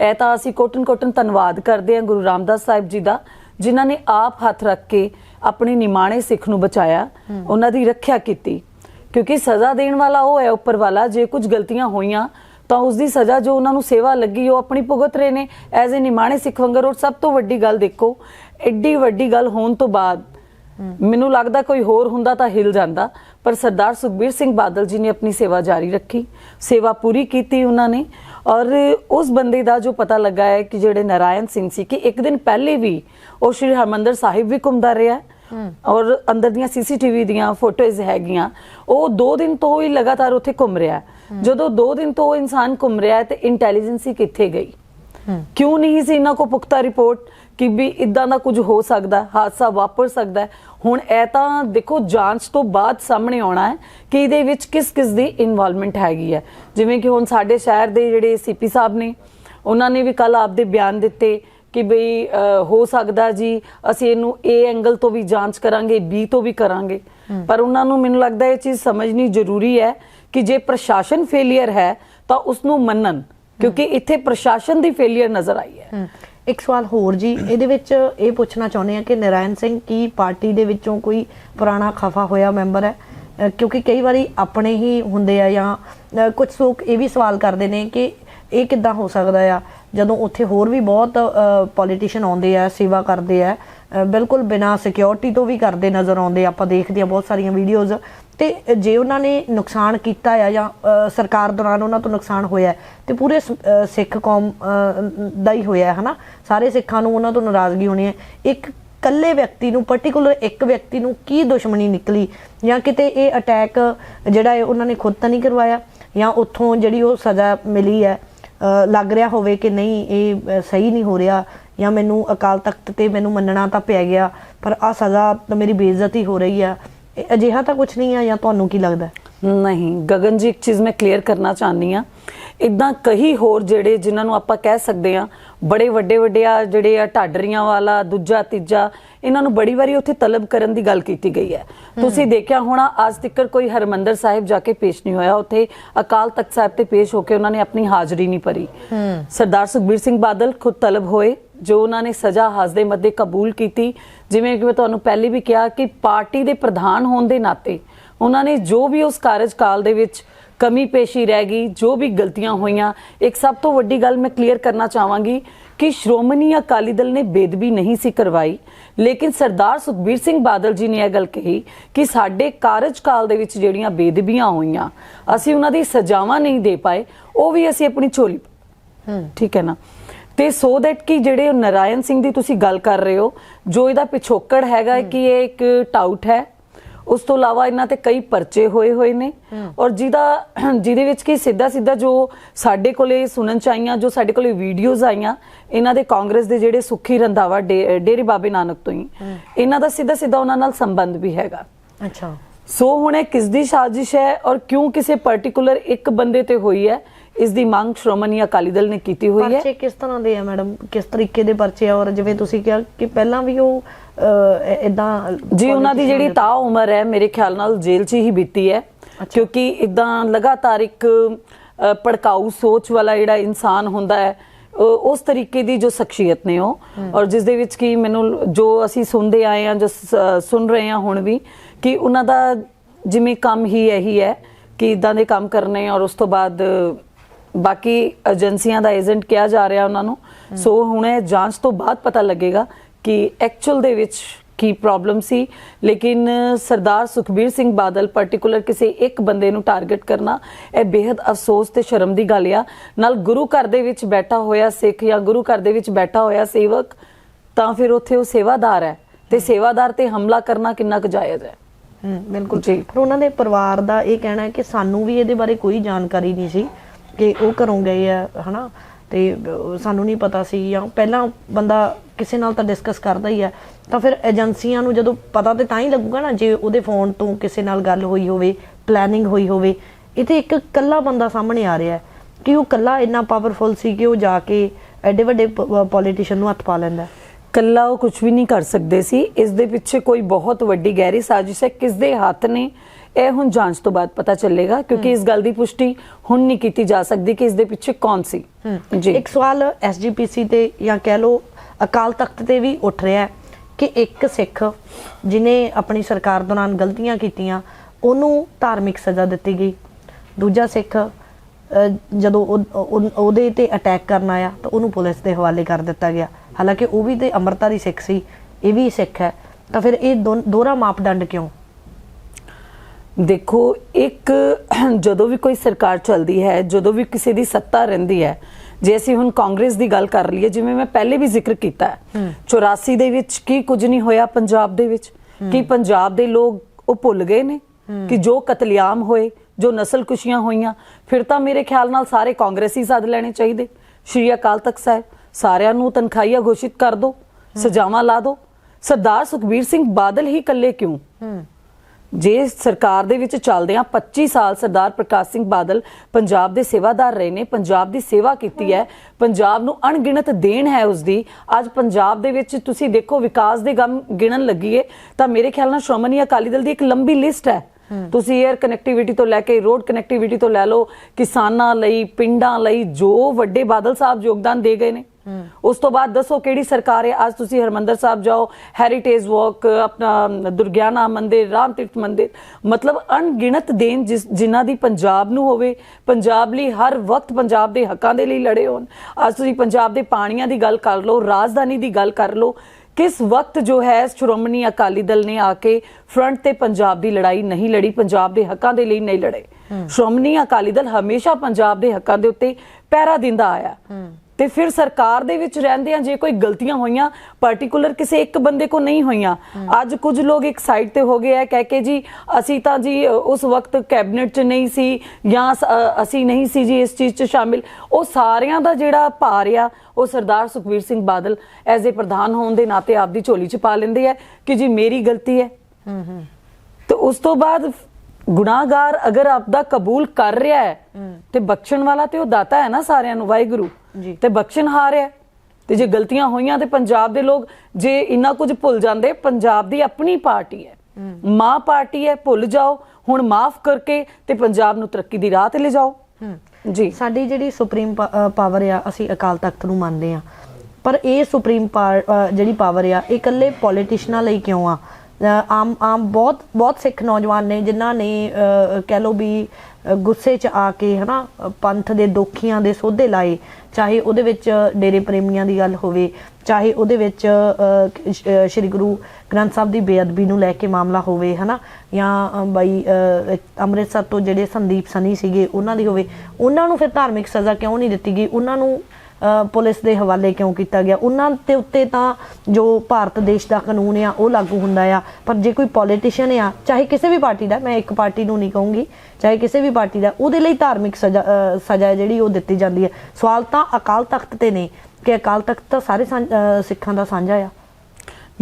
ਇਹ ਤਾਂ ਅਸੀਂ ਕੋਟਨ ਕੋਟਨ ਧੰਨਵਾਦ ਕਰਦੇ ਹਾਂ ਗੁਰੂ ਰਾਮਦਾਸ ਸਾਹਿਬ ਜੀ ਦਾ ਜਿਨ੍ਹਾਂ ਨੇ ਆਪ ਹੱਥ ਰੱਖ ਕੇ ਆਪਣੇ ਨਿਮਾਣੇ ਸਿੱਖ ਨੂੰ ਬਚਾਇਆ ਉਹਨਾਂ ਦੀ ਰੱਖਿਆ ਕੀਤੀ। ਕਿਉਂਕਿ ਸਜ਼ਾ ਦੇਣ ਵਾਲਾ ਉਹ ਹੈ ਉੱਪਰ ਵਾਲਾ ਜੇ ਕੁਝ ਗਲਤੀਆਂ ਹੋਈਆਂ ਤਾਂ ਉਸ ਦੀ ਸਜ਼ਾ ਜੋ ਉਹਨਾਂ ਨੂੰ ਸੇਵਾ ਲੱਗੀ, ਉਹ ਆਪਣੀ ਭੁਗਤ ਰਹੇ ਨੇ। ਐਜ਼ ਅ ਨਿਮਾਣੇ ਸਿੱਖ ਵੰਗਰ, ਔਰ ਸਭ ਤੋਂ ਵੱਡੀ ਗੱਲ ਦੇਖੋ, ਐਡੀ ਵੱਡੀ ਗੱਲ ਹੋਣ ਤੋਂ ਬਾਅਦ ਮੈਨੂੰ ਲੱਗਦਾ ਕੋਈ ਹੋਰ ਹੁੰਦਾ ਤਾਂ ਹਿਲ ਜਾਂਦਾ। ਪਰ ਸਰਦਾਰ ਸੁਖਬੀਰ ਸਿੰਘ ਬਾਦਲ ਜੀ ਨੇ ਆਪਣੀ ਸੇਵਾ ਜਾਰੀ ਰੱਖੀ। ਸੇਵਾ ਪੂਰੀ ਕੀਤੀ ਉਹਨਾਂ ਨੇ। ਔਰ ਉਸ ਬੰਦੇ ਦਾ ਜੋ ਪਤਾ ਲੱਗਾ ਹੈ ਕਿ ਜਿਹੜੇ ਨਾਰਾਇਣ ਸਿੰਘ ਸੀ ਕਿ ਇੱਕ ਦਿਨ ਪਹਿਲੇ ਵੀ ਉਹ ਸ਼੍ਰੀ ਹਰਮੰਦਰ ਸਾਹਿਬ ਵੀ ਘੁੰਮਦਾ ਰਿਹਾ। ਔਰ ਅੰਦਰ ਦੀਆਂ ਸੀਸੀਟੀਵੀ ਦੀਆਂ ਫੋਟੋਜ਼ ਹੈਗੀਆਂ, ਉਹ 2 ਦਿਨ ਤੋਂ ਹੀ ਲਗਾਤਾਰ ਉੱਥੇ ਘੁੰਮ ਰਿਹਾ। ਹੈ ਜਦੋਂ 2 ਦਿਨ ਤੋਂ ਉਹ ਇਨਸਾਨ ਘੁੰਮ ਰਿਹਾ ਹੈ ਤੇ ਇੰਟੈਲੀਜੈਂਸੀ ਕਿੱਥੇ ਗਈ? ਕਿਉਂ ਨਹੀਂ ਸੀ ਇਹਨਾਂ ਕੋ ਪੁਖਤਾ ਰਿਪੋਰਟ ਕਿ ਵੀ ਇਦਾਂ ਦਾ ਕੁਝ ਹੋ ਸਕਦਾ ਹਾਦਸਾ ਵਾਪਰ ਸਕਦਾ। ਹੁਣ ਇਹ ਤਾਂ ਦੇਖੋ ਜਾਂਚ ਤੋਂ ਬਾਅਦ ਸਾਹਮਣੇ ਆਉਣਾ ਹੈ ਕਿ ਇਹਦੇ ਵਿੱਚ ਕਿਸ ਕਿਸ ਦੀ ਇਨਵੋਲਵਮੈਂਟ ਹੈਗੀ ਹੈ। ਜਿਵੇਂ ਕਿ ਹੁਣ ਸਾਡੇ ਸ਼ਹਿਰ ਦੇ ਜਿਹੜੇ ਸੀਪੀ ਸਾਹਿਬ ਨੇ ਉਹਨਾਂ ਨੇ ਵੀ ਕੱਲ ਆਪਦੇ ਬਿਆਨ ਦਿੱਤੇ ਕਿ ਬਈ ਹੋ ਸਕਦਾ ਜੀ ਅਸੀਂ ਇਹਨੂੰ ਏ ਐਂਗਲ ਤੋਂ ਵੀ ਜਾਂਚ ਕਰਾਂਗੇ ਬੀ ਤੋਂ ਵੀ ਕਰਾਂਗੇ। ਪਰ ਉਹਨਾਂ ਨੂੰ ਮੈਨੂੰ ਲੱਗਦਾ ਇਹ ਚੀਜ਼ ਸਮਝਣੀ ਜ਼ਰੂਰੀ ਹੈ ਕਿ ਜੇ ਪ੍ਰਸ਼ਾਸਨ ਫੇਲਿਅਰ ਹੈ, ਤਾਂ ਉਸ ਨੂੰ ਮੰਨਣ, ਕਿਉਂਕਿ ਇੱਥੇ ਪ੍ਰਸ਼ਾਸਨ ਦੀ ਫੇਲਿਅਰ ਨਜ਼ਰ ਆਈ ਹੈ। ਇੱਕ ਸਵਾਲ ਹੋਰ ਜੀ, ਇਹਦੇ ਵਿੱਚ ਇਹ ਪੁੱਛਣਾ ਚਾਹੁੰਦੇ ਆ ਕਿ ਨਰਾਇਣ ਸਿੰਘ ਕੀ ਪਾਰਟੀ ਦੇ ਵਿੱਚੋਂ ਕੋਈ ਪੁਰਾਣਾ ਖਫਾ ਹੋਇਆ ਮੈਂਬਰ ਹੈ? ਕਿਉਂਕਿ ਕਈ ਵਾਰੀ ਆਪਣੇ ਹੀ ਹੁੰਦੇ ਆ ਜਾਂ ਕੁਝ ਲੋਕ ਇਹ ਵੀ ਸਵਾਲ ਕਰਦੇ ਨੇ ਕਿ ਇਹ ਕਿੱਦਾਂ ਹੋ ਸਕਦਾ ਆ? ਜਦੋਂ ਉੱਥੇ ਹੋਰ ਵੀ ਬਹੁਤ ਪੋਲੀਟੀਸ਼ੀਅਨ ਆਉਂਦੇ ਆ, ਸੇਵਾ ਕਰਦੇ ਆ ਬਿਲਕੁਲ ਬਿਨਾ ਸਿਕਿਉਰਿਟੀ ਤੋਂ ਵੀ ਕਰਦੇ ਨਜ਼ਰ ਆਉਂਦੇ ਆਪਾਂ ਦੇਖਦੇ ਆ ਬਹੁਤ ਸਾਰੀਆਂ ਵੀਡੀਓਜ਼ ਤੇ ਜੇ ਉਹਨਾਂ ਨੇ ਨੁਕਸਾਨ ਕੀਤਾ ਆ ਜਾਂ ਸਰਕਾਰ ਦੌਰਾਨ ਉਹਨਾਂ ਤੋਂ ਨੁਕਸਾਨ ਹੋਇਆ ਹੈ, ਤੇ ਪੂਰੇ ਸ- ਸਿੱਖ ਕੌਮ ਦਾ ਹੀ ਹੋਇਆ ਹੈ ਹਨਾ? ਸਾਰੇ ਸਿੱਖਾਂ ਨੂੰ ਉਹਨਾਂ ਤੋਂ ਨਾਰਾਜ਼ਗੀ ਹੋਣੀ ਹੈ। ਇੱਕ ਕੱਲੇ ਵਿਅਕਤੀ ਨੂੰ ਪਾਰਟਿਕੂਲਰ ਇੱਕ ਵਿਅਕਤੀ ਨੂੰ ਕੀ ਦੁਸ਼ਮਣੀ ਨਿਕਲੀ? ਜਾਂ ਕਿਤੇ ਇਹ ਅਟੈਕ ਜਿਹੜਾ ਹੈ ਉਹਨਾਂ ਨੇ ਖੁਦ ਤਾਂ ਨਹੀਂ ਕਰਵਾਇਆ? ਜਾਂ ਉੱਥੋਂ ਜਿਹੜੀ ਉਹ ਸਜ਼ਾ ਮਿਲੀ ਹੈ ਲੱਗ ਰਿਹਾ ਹੋਵੇ ਕਿ ਨਹੀਂ ਇਹ ਸਹੀ ਨਹੀਂ ਹੋ ਰਿਹਾ ਜਾਂ ਮੈਨੂੰ ਅਕਾਲ ਤਖਤ ਤੇ ਮੈਨੂੰ ਮੰਨਣਾ ਤਾਂ ਪਿਆ ਗਿਆ ਪਰ ਆ ਸਜ਼ਾ ਤਾਂ ਮੇਰੀ ਬੇਇੱਜ਼ਤੀ ਹੋ ਰਹੀ ਆ। ਅਜਿਹਾ ਤਾਂ ਕੁਝ ਨਹੀਂ ਆ ਜਾਂ ਤੁਹਾਨੂੰ ਕੀ ਲੱਗਦਾ? ਹੈ? ਨਹੀਂ ਗਗਨ ਜੀ ਇੱਕ ਚੀਜ਼ ਮੈਂ ਕਲੀਅਰ ਕਰਨਾ ਚਾਹਨੀ ਆ ਇਦਾਂ ਕਈ ਹੋਰ ਜਿਹੜੇ ਜਿਨ੍ਹਾਂ ਨੂੰ ਆਪਾਂ ਕਹਿ ਸਕਦੇ ਆ ਬੜੇ ਵੱਡੇ ਵੱਡੇ ਆ ਜਿਹੜੇ ਆ ਢਾਡਰੀਆਂ ਵਾਲਾ ਦੂਜਾ ਤੀਜਾ ਇਹਨਾਂ ਨੂੰ ਬੜੀ ਵਾਰੀ ਉੱਥੇ ਤਲਬ ਕਰਨ ਦੀ ਗੱਲ ਕੀਤੀ ਗਈ ਹੈ। ਤੁਸੀਂ ਦੇਖਿਆ ਹੋਣਾ ਅੱਜ ਤੱਕ ਕੋਈ ਹਰਮੰਦਰ ਸਾਹਿਬ ਜਾ ਕੇ ਪੇਸ਼ ਨਹੀਂ ਹੋਇਆ। ਉੱਥੇ ਅਕਾਲ ਤਖਤ ਸਾਹਿਬ ਤੇ ਪੇਸ਼ ਹੋ ਕੇ ਉਹਨਾਂ ਨੇ ਆਪਣੀ ਹਾਜ਼ਰੀ ਨਹੀਂ ਭਰੀ। ਸਰਦਾਰ ਸੁਖਬੀਰ ਸਿੰਘ ਬਾਦਲ ਖੁਦ ਤਲਬ ਹੋਏ। ਜੋ ਉਹਨਾਂ ਨੇ ਸਜ਼ਾ ਹੱਸਦੇ ਮੱਦੇ ਕਬੂਲ ਕੀਤੀ ਜਿਵੇਂ ਕਿ ਮੈਂ ਤੁਹਾਨੂੰ ਪਹਿਲੇ ਵੀ ਕਿਹਾ ਕਿ ਪਾਰਟੀ ਦੇ ਪ੍ਰਧਾਨ ਹੋਣ ਦੇ ਨਾਤੇ ਉਹਨਾਂ ਨੇ ਜੋ ਵੀ ਉਸ ਕਾਰਜਕਾਲ ਦੇ ਵਿੱਚ ਕਮੀ ਪੇਸ਼ੀ ਰਹਿ ਗਈ ਜੋ ਵੀ ਗਲਤੀਆਂ ਹੋਈਆਂ ਇੱਕ ਸਭ ਤੋਂ ਵੱਡੀ ਗੱਲ ਮੈਂ ਕਲੀਅਰ ਕਰਨਾ ਚਾਹਾਂਗੀ ਕਿ ਸ਼੍ਰੋਮਣੀ ਅਕਾਲੀ ਦਲ ਨੇ ਬੇਦਬੀ ਨਹੀਂ ਸੀ ਕਰਵਾਈ ਲੇਕਿਨ ਸਰਦਾਰ ਸੁਖਬੀਰ ਸਿੰਘ ਬਾਦਲ ਜੀ ਨੇ ਇਹ ਗੱਲ ਕਹੀ ਕਿ ਸਾਡੇ ਕਾਰਜਕਾਲ ਦੇ ਵਿੱਚ ਜਿਹੜੀਆਂ ਬੇਦਬੀਆਂ ਹੋਈਆਂ ਅਸੀਂ ਉਹਨਾਂ ਦੀ ਸਜ਼ਾਵਾਂ ਨਹੀਂ ਦੇ ਪਾਏ ਉਹ ਵੀ ਅਸੀਂ ਆਪਣੀ ਝੋਲੀ ਠੀਕ ਹੈ ਨਾ? ਤੇ ਸੋ ਦੈਟ ਕਿ ਜਿਹੜੇ ਨਰਾਇਣ ਸਿੰਘ ਦੀ ਤੁਸੀਂ ਗੱਲ ਕਰ ਰਹੇ ਹੋ ਜੋ ਇਹਦਾ ਪਿਛੋਕੜ ਹੈਗਾ ਕਿ ਇਹ ਇੱਕ ਟਾਊਟ ਹੈ ਉਸ ਤੋਂ ਇਲਾਵਾ ਇਹਨਾਂ ਤੇ ਕਈ ਪਰਚੇ ਹੋਏ ਹੋਏ ਨੇ। ਔਰ ਜਿਹਦਾ ਜਿਹਦੇ ਵਿੱਚ ਕਿ ਸਿੱਧਾ ਸਿੱਧਾ ਜੋ ਸਾਡੇ ਕੋਲੇ ਸੁਣਨ ਚ ਆਈਆਂ ਜੋ ਸਾਡੇ ਕੋਲੇ ਵੀਡੀਓਜ਼ ਆਈਆਂ ਇਹਨਾਂ ਦੇ ਕਾਂਗਰਸ ਦੇ ਜਿਹੜੇ ਸੁਖੀ ਰੰਧਾਵਾ ਡੇਰੇ ਬਾਬੇ ਨਾਨਕ ਤੋਂ ਹੀ ਇਹਨਾਂ ਦਾ ਸਿੱਧਾ ਸਿੱਧਾ ਉਹਨਾਂ ਨਾਲ ਸੰਬੰਧ ਵੀ ਹੈਗਾ। ਅੱਛਾ। ਸੋ ਹੁਣ ਇਹ ਕਿਸ ਦੀ ਸਾਜ਼ਿਸ਼ ਹੈ ਔਰ ਕਿਉਂ ਕਿਸੇ ਪਾਰਟਿਕੂਲਰ ਇੱਕ ਬੰਦੇ ਤੇ ਹੋਈ ਹੈ ਇਸ ਦੀ ਮੰਗ ਸ਼੍ਰੋਮਣੀ ਅਕਾਲੀ ਦਲ ਨੇ ਕੀਤੀ ਹੋਈ ਹੈ। ਪਰਚੇ ਕਿਸ ਤਰ੍ਹਾਂ ਦੇ ਆ ਮੈਡਮ? ਕਿਸ ਤਰੀਕੇ ਦੇ ਪਰਚੇ ਆ? ਔਰ ਜਿਵੇਂ ਤੁਸੀਂ ਕਿਹਾ ਕਿ ਪਹਿਲਾਂ ਵੀ ਉਹ ਇਦਾਂ ਜੀ ਉਹਨਾਂ ਦੀ ਜਿਹੜੀ ਤਾ ਉਮਰ ਹੈ ਮੇਰੇ ਖਿਆਲ ਨਾਲ ਜੇਲ੍ਹ 'ਚ ਹੀ ਬੀਤੀ ਹੈ। ਕਿਉਂਕਿ ਇਦਾਂ ਲਗਾਤਾਰ ਇੱਕ ਅ, ਭੜਕਾਊ ਸੋਚ ਵਾਲਾ ਜਿਹੜਾ ਇਨਸਾਨ ਹੁੰਦਾ ਹੈ ਉਸ ਤਰੀਕੇ ਦੀ ਜੋ ਸ਼ਖਸੀਅਤ ਨੇ ਉਹ। ਔਰ ਜਿਸ ਦੇ ਵਿੱਚ ਕੀ ਮੈਨੂੰ ਜੋ ਅਸੀਂ ਸੁਣਦੇ ਆਏ ਆ ਜੋ ਸੁਣ ਰਹੇ ਆ ਹੁਣ ਵੀ ਕਿ ਉਹਨਾਂ ਦਾ ਜਿਵੇਂ ਕੰਮ ਹੀ ਇਹੀ ਹੈ ਕਿ ਇਦਾਂ ਦੇ ਕੰਮ ਕਰਨੇ ਔਰ ਉਸ ਤੋਂ ਬਾਅਦ ਬਾਕੀ ਏਜੰਸੀਆਂ ਦਾ ਏਜੰਟ ਕਿਹਾ ਜਾ ਰਿਹਾ ਉਹਨਾਂ ਨੂੰ। ਸੋ ਹੁਣ ਇਹ ਜਾਂਚ ਤੋਂ ਬਾਅਦ ਪਤਾ ਲੱਗੇਗਾ ਕਿ ਐਕਚੁਅਲ ਦੇ ਵਿੱਚ ਕੀ ਪ੍ਰੋਬਲਮ ਸੀ। ਲੇਕਿਨ ਸਰਦਾਰ ਸੁਖਬੀਰ ਸਿੰਘ ਬਾਦਲ ਪਾਰਟਿਕੂਲਰ ਕਿਸੇ ਇੱਕ ਬੰਦੇ ਨੂੰ ਟਾਰਗੇਟ ਕਰਨਾ ਇਹ ਬੇहद ਅਫਸੋਸ ਤੇ ਸ਼ਰਮ ਦੀ ਗੱਲ ਆ। ਨਾਲ ਗੁਰੂ ਘਰ ਦੇ ਵਿੱਚ ਬੈਠਾ ਹੋਇਆ ਸਿੱਖ ਜਾਂ ਗੁਰੂ ਘਰ ਦੇ ਵਿੱਚ ਬੈਠਾ ਹੋਇਆ ਸੇਵਕ ਤਾਂ ਫਿਰ ਉੱਥੇ ਉਹ ਸੇਵਾਦਾਰ ਹੈ ਤੇ ਸੇਵਾਦਾਰ ਤੇ ਹਮਲਾ ਕਰਨਾ ਕਿੰਨਾ ਕੁ ਜਾਇਜ਼ ਹੈ। ਹੂੰ ਬਿਲਕੁਲ। ਜੀ। ਪਰ ਉਹਨਾਂ ਦੇ ਪਰਿਵਾਰ ਦਾ ਇਹ ਕਹਿਣਾ ਹੈ ਕਿ ਸਾਨੂੰ ਵੀ ਇਹਦੇ ਬਾਰੇ ਕੋਈ ਜਾਣਕਾਰੀ ਨਹੀਂ ਸੀ। ਕਿ ਉਹ ਘਰੋਂ ਗਏ ਆ, ਹਨਾ? ਤੇ ਸਾਨੂੰ ਨਹੀਂ ਪਤਾ ਸੀ ਜਾਂ ਪਹਿਲਾਂ ਬੰਦਾ ਕਿਸੇ ਨਾਲ ਤਾਂ ਡਿਸਕਸ ਕਰਦਾ ਹੀ ਆ। ਤਾਂ ਫਿਰ ਏਜੰਸੀਆਂ ਨੂੰ ਜਦੋਂ ਪਤਾ ਤੇ ਤਾਂ ਹੀ ਲੱਗੂਗਾ ਨਾ, ਜੇ ਉਹਦੇ ਫੋਨ ਤੋਂ ਕਿਸੇ ਨਾਲ ਗੱਲ ਹੋਈ ਹੋਵੇ ਪਲੈਨਿੰਗ ਹੋਈ ਹੋਵੇ, ਇੱਥੇ ਇੱਕ ਕੱਲਾ ਬੰਦਾ ਸਾਹਮਣੇ ਆ ਰਿਹਾ ਕਿ ਉਹ ਕੱਲਾ ਇੰਨਾ ਪਾਵਰਫੁਲ ਸੀ ਕਿ ਉਹ ਜਾ ਕੇ ਐਡੇ ਵੱਡੇ ਪੋਲੀਟੀਸ਼ੀਅਨ ਨੂੰ ਹੱਥ ਪਾ ਲੈਂਦਾ ਹੈ। ਕੱਲਾ ਉਹ ਕੁਝ ਵੀ ਨਹੀਂ ਕਰ ਸਕਦੇ ਸੀ। ਇਸ ਦੇ ਪਿੱਛੇ ਕੋਈ ਬਹੁਤ ਵੱਡੀ ਗਹਿਰੀ ਸਾਜ਼ਿਸ਼ ਹੈ। ਕਿਸ ਦੇ ਹੱਥ ਨੇ ਇਹ ਹੁਣ ਜਾਂਚ ਤੋਂ ਬਾਅਦ ਪਤਾ ਚੱਲੇਗਾ ਕਿਉਂਕਿ ਇਸ ਗੱਲ ਦੀ ਪੁਸ਼ਟੀ ਹੁਣ ਨਹੀਂ ਕੀਤੀ ਜਾ ਸਕਦੀ ਕਿ ਇਸ ਦੇ ਪਿੱਛੇ ਕੌਣ ਸੀ। ਜੀ। ਇੱਕ ਸਵਾਲ ਐਸਜੀਪੀਸੀ ਤੇ ਜਾਂ ਕਹਿ ਲਓ ਅਕਾਲ ਤਖਤ ਤੇ ਵੀ ਉੱਠ ਰਿਹਾ ਹੈ ਕਿ ਇੱਕ ਸਿੱਖ ਜਿਨੇ ਆਪਣੀ ਸਰਕਾਰ ਦੌਰਾਨ ਗਲਤੀਆਂ ਕੀਤੀਆਂ ਉਹਨੂੰ ਧਾਰਮਿਕ ਸਜ਼ਾ ਦਿੱਤੀ ਗਈ। ਦੂਜਾ ਸਿੱਖ ਜਦੋਂ ਉਹ- ਉਹ- ਉਹਦੇ ਤੇ ਅਟੈਕ ਕਰਨ ਆਇਆ ਤਾਂ ਉਹਨੂੰ ਪੁਲਿਸ ਦੇ ਹਵਾਲੇ ਕਰ ਦਿੱਤਾ ਗਿਆ। ਹਾਲਾਂਕਿ ਉਹ ਵੀ ਤੇ ਅੰਮ੍ਰਿਤਧਾਰੀ ਸਿੱਖ ਸੀ ਇਹ ਵੀ ਸਿੱਖ ਹੈ। ਤਾਂ ਫਿਰ ਇਹ ਦੋਹਰਾ ਮਾਪਦੰਡ ਕਿਉਂ? ਦੇਖੋ ਇੱਕ ਜਦੋਂ ਵੀ ਕੋਈ ਸਰਕਾਰ ਚੱਲਦੀ ਹੈ ਜਦੋਂ ਵੀ ਕਿਸੇ ਦੀ ਸੱਤਾ ਰਹਿੰਦੀ ਹੈ ਜੇ ਅਸੀਂ ਹੁਣ ਕਾਂਗਰਸ ਦੀ ਗੱਲ ਕਰ ਲਈਏ ਜਿਵੇਂ ਮੈਂ ਪਹਿਲੇ ਵੀ ਜ਼ਿਕਰ ਕੀਤਾ ਹੈ 84 ਦੇ ਵਿੱਚ ਕੀ ਕੁਝ ਨਹੀਂ ਹੋਇਆ ਪੰਜਾਬ ਦੇ ਵਿੱਚ? ਕੀ ਪੰਜਾਬ ਦੇ ਲੋਕ ਉਹ ਭੁੱਲ ਗਏ ਨੇ? ਕਿ ਜੋ ਕਤਲੇਆਮ ਹੋਏ ਜੋ ਨਸਲ ਕੁਸ਼ੀਆਂ ਹੋਈਆਂ ਫਿਰ ਤਾਂ ਮੇਰੇ ਖਿਆਲ ਨਾਲ ਸਾਰੇ ਕਾਂਗਰਸੀ ਸਾਧ ਲੈਣੇ ਚਾਹੀਦੇ। ਸ਼੍ਰੀ ਅਕਾਲ ਤਖਤ ਸਾਹਿਬ ਸਾਰਿਆਂ ਨੂੰ ਤਨਖਾਹੀਆ ਘੋਸ਼ਿਤ ਕਰ ਦਿਓ ਸਜ਼ਾਵਾਂ ਲਾ ਦਿਓ ਸਰਦਾਰ ਸੁਖਬੀਰ ਸਿੰਘ ਬਾਦਲ ਹੀ ਇਕੱਲੇ ਕਿਉਂ? ਜੇ ਸਰਕਾਰ ਦੇ ਵਿੱਚ ਚੱਲਦੇ ਆ 25 ਸਾਲ ਸਰਦਾਰ ਪ੍ਰਕਾਸ਼ ਸਿੰਘ ਬਾਦਲ ਪੰਜਾਬ ਦੇ ਸੇਵਾਦਾਰ ਰਹੇ ਨੇ, ਪੰਜਾਬ ਦੀ ਸੇਵਾ ਕੀਤੀ ਹੈ, ਪੰਜਾਬ ਨੂੰ ਅਣਗਿਣਤ ਦੇਣ ਹੈ ਉਸ ਦੀ ਅੱਜ ਪੰਜਾਬ ਦੇ ਵਿੱਚ ਤੁਸੀਂ ਦੇਖੋ ਵਿਕਾਸ ਦੇ ਗਮ ਗਿਣਨ ਲੱਗੀਏ ਤਾਂ ਮੇਰੇ ਖਿਆਲ ਨਾਲ ਸ਼੍ਰੋਮਣੀ ਅਕਾਲੀ ਦਲ ਦੀ ਇੱਕ ਲੰਬੀ ਲਿਸਟ ਹੈ। ਤੁਸੀਂ 에ਅਰ ਕਨੈਕਟੀਵਿਟੀ ਤੋਂ ਲੈ ਕੇ ਰੋਡ ਕਨੈਕਟੀਵਿਟੀ ਤੋਂ ਲੈ ਲਓ, ਕਿਸਾਨਾਂ ਲਈ, ਪਿੰਡਾਂ ਲਈ ਜੋ ਵੱਡੇ ਬਾਦਲ ਸਾਹਿਬ ਯੋਗਦਾਨ ਦੇ ਗਏ ਨੇ। ਉਸ ਤੋਂ ਬਾਅਦ ਦੱਸੋ ਕਿਹੜੀ ਸਰਕਾਰ ਹੈ? ਅੱਜ ਤੁਸੀਂ ਹਰਮੰਦਰ ਸਾਹਿਬ ਜਾਓ ਹੈਰੀਟੇਜ ਵਾਕ ਆਪਣਾ ਦੁਰਗਿਆਨਾ ਮੰਦਿਰ ਰਾਮ ਤੀਰਥ ਮੰਦਿਰ। ਮਤਲਬ ਅਣਗਿਣਤ ਦੇਣ ਜਿਨ੍ਹਾਂ ਦੀ ਪੰਜਾਬ ਨੂੰ ਹੋਵੇ ਪੰਜਾਬ ਲਈ ਹਰ ਵਕਤ ਪੰਜਾਬ ਦੇ ਹੱਕਾਂ ਦੇ ਲਈ ਲੜੇ ਹੋਣ। ਅੱਜ ਤੁਸੀਂ ਪੰਜਾਬ ਦੇ ਪਾਣੀਆਂ ਦੀ ਗੱਲ ਕਰ ਲਓ ਰਾਜਧਾਨੀ ਦੀ ਗੱਲ ਕਰ ਲਓ ਕਿਸ ਵਕਤ ਜੋ ਹੈ ਸ਼੍ਰੋਮਣੀ ਅਕਾਲੀ ਦਲ ਨੇ ਆ ਕੇ ਫਰੰਟ ਤੇ ਪੰਜਾਬ ਦੀ ਲੜਾਈ ਨਹੀਂ ਲੜੀ ਪੰਜਾਬ ਦੇ ਹੱਕਾਂ ਦੇ ਲਈ ਨਹੀਂ ਲੜੇ। ਸ਼੍ਰੋਮਣੀ ਅਕਾਲੀ ਦਲ ਹਮੇਸ਼ਾ ਪੰਜਾਬ ਦੇ ਹੱਕਾਂ ਦੇ ਉੱਤੇ ਪਹਿਰਾ ਦਿੰਦਾ ਆਇਆ। ਤੇ ਫਿਰ ਸਰਕਾਰ ਦੇ ਵਿੱਚ ਰਹਿੰਦੇ ਆ ਜੇ ਕੋਈ ਗਲਤੀਆਂ ਹੋਈਆਂ ਪਾਰਟਿਕੂਲਰ ਕਿਸੇ ਇੱਕ ਬੰਦੇ ਕੋ ਨਹੀਂ ਹੋਈਆਂ। ਅੱਜ ਕੁਝ ਲੋਕ ਇੱਕ ਸਾਈਡ ਤੇ ਹੋ ਗਏ ਆ ਕਹਿ ਕੇ ਜੀ ਅਸੀਂ ਤਾਂ ਜੀ ਅ, ਉਸ ਵਕਤ ਕੈਬਨਿਟ 'ਚ ਨਹੀਂ ਸੀ ਜਾਂ ਅ, ਅਸੀਂ ਨਹੀਂ ਸੀ ਜੀ ਇਸ ਚੀਜ਼ 'ਚ ਸ਼ਾਮਿਲ। ਉਹ ਸਾਰਿਆਂ ਦਾ ਜਿਹੜਾ ਭਾਰ ਆ ਉਹ ਸਰਦਾਰ ਸੁਖਵੀਰ ਸਿੰਘ ਬਾਦਲ ਐਜ਼ ਏ ਪ੍ਰਧਾਨ ਹੋਣ ਦੇ ਨਾਤੇ ਆਪਦੀ ਝੋਲੀ 'ਚ ਪਾ ਲੈਂਦੇ ਆ ਕਿ ਜੀ ਮੇਰੀ ਗਲਤੀ ਹੈ। ਤੇ ਉਸ ਤੋਂ ਬਾਅਦ ਗੁਨਾਹਗਾਰ ਅਗਰ ਆਪਦਾ ਕਬੂਲ ਕਰ ਰਿਹਾ ਹੈ। ਤੇ ਬਖਸ਼ਣ ਵਾਲਾ ਤੇ ਉਹ ਦਾਤਾ ਹੈ ਨਾ ਸਾਰਿਆਂ ਨੂੰ ਵਾਹਿਗੁਰੂ। ਜੀ। ਤੇ ਬਖਸ਼ਣਹਾਰ ਹੈ। ਤੇ ਜੇ ਗਲਤੀਆਂ ਹੋਈਆਂ ਤੇ ਪੰਜਾਬ ਦੇ ਲੋਕ ਜੇ ਇੰਨਾ ਕੁਝ ਭੁੱਲ ਜਾਂਦੇ ਪੰਜਾਬ ਦੀ ਆਪਣੀ ਪਾਰਟੀ ਹੈ। ਮਾਂ ਪਾਰਟੀ ਹੈ ਭੁੱਲ ਜਾਓ। ਹੁਣ ਮਾਫ ਕਰਕੇ ਤੇ ਪੰਜਾਬ ਨੂੰ ਤਰੱਕੀ ਦੀ ਰਾਹ ਤੇ ਲੈ ਜਾਓ ਜੀ। ਸਾਡੀ ਜਿਹੜੀ ਸੁਪਰੀਮ ਪਾਵਰ ਆ ਅਸੀਂ ਅਕਾਲ ਤਖਤ ਨੂੰ ਮੰਨਦੇ ਆ ਪਰ ਇਹ ਸੁਪਰੀਮ ਜਿਹੜੀ ਪਾਵਰ ਆ ਇਹ ਇਕੱਲੇ ਪੋਲੀਟੀਸ਼ੀਅਨਾਂ ਲਈ ਕਿਉਂ ਆ? ਆਮ ਆਮ ਬਹੁਤ ਬਹੁਤ ਸਿੱਖ ਨੌਜਵਾਨ ਨੇ ਜਿਨ੍ਹਾਂ ਨੇ ਕਹਿ ਲਓ ਵੀ ਗੁੱਸੇ 'ਚ ਆ ਕੇ ਹਨਾ ਅ, ਪੰਥ ਦੇ ਦੋਖੀਆਂ ਦੇ ਸੋਧੇ ਲਾਏ ਚਾਹੇ ਉਹਦੇ ਵਿੱਚ ਡੇਰੇ ਪ੍ਰੇਮੀਆਂ ਦੀ ਗੱਲ ਹੋਵੇ ਚਾਹੇ ਉਹਦੇ ਵਿੱਚ ਸ਼੍ਰੀ ਗੁਰੂ ਗ੍ਰੰਥ ਸਾਹਿਬ ਦੀ ਬੇਅਦਬੀ ਨੂੰ ਲੈ ਕੇ ਮਾਮਲਾ ਹੋਵੇ ਹਨਾ ਜਾਂ ਅ, ਬਾਈ ਅੰਮ੍ਰਿਤਸਰ ਤੋਂ ਜਿਹੜੇ ਸੰਦੀਪ ਸਨੀ ਸੀਗੇ ਉਹਨਾਂ ਦੀ ਹੋਵੇ ਉਹਨਾਂ ਨੂੰ ਫਿਰ ਧਾਰਮਿਕ ਸਜ਼ਾ ਕਿਉਂ ਨਹੀਂ ਦਿੱਤੀ ਗਈ? ਉਹਨਾਂ ਨੂੰ ਪੁਲਿਸ ਦੇ ਹਵਾਲੇ ਕਿਉਂ ਕੀਤਾ ਗਿਆ? ਉਹਨਾਂ ਦੇ ਉੱਤੇ ਤਾਂ ਜੋ ਭਾਰਤ ਦੇਸ਼ ਦਾ ਕਾਨੂੰਨ ਆ ਉਹ ਲਾਗੂ ਹੁੰਦਾ ਆ। ਪਰ ਜੇ ਕੋਈ ਪੋਲੀਟੀਸ਼ੀਅਨ ਆ ਚਾਹੇ ਕਿਸੇ ਵੀ ਪਾਰਟੀ ਦਾ ਮੈਂ ਇੱਕ ਪਾਰਟੀ ਨੂੰ ਨਹੀਂ ਕਹੂੰਗੀ ਚਾਹੇ ਕਿਸੇ ਵੀ ਪਾਰਟੀ ਦਾ ਉਹਦੇ ਲਈ ਧਾਰਮਿਕ ਸਜ਼ਾ ਸਜ਼ਾ ਜਿਹੜੀ ਉਹ ਦਿੱਤੀ ਜਾਂਦੀ ਹੈ। ਸਵਾਲ ਤਾਂ ਅਕਾਲ ਤਖਤ ਤੇ ਨੇ ਕਿ ਅਕਾਲ ਤਖਤ ਤਾਂ ਸਾਰੇ ਸਿੱਖਾਂ ਦਾ ਸਾਂਝਾ ਆ।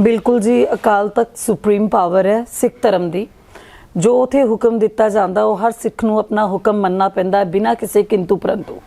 ਬਿਲਕੁਲ ਜੀ ਅਕਾਲ ਤਖਤ ਸੁਪਰੀਮ ਪਾਵਰ ਹੈ ਸਿੱਖ ਧਰਮ ਦੀ। ਜੋ ਉਥੇ ਹੁਕਮ ਦਿੱਤਾ ਜਾਂਦਾ ਉਹ ਹਰ ਸਿੱਖ ਨੂੰ ਆਪਣਾ ਹੁਕਮ ਮੰਨਣਾ ਪੈਂਦਾ ਬਿਨਾਂ ਕਿਸੇ ਕਿੰਤੂ ਪਰੰਤੂ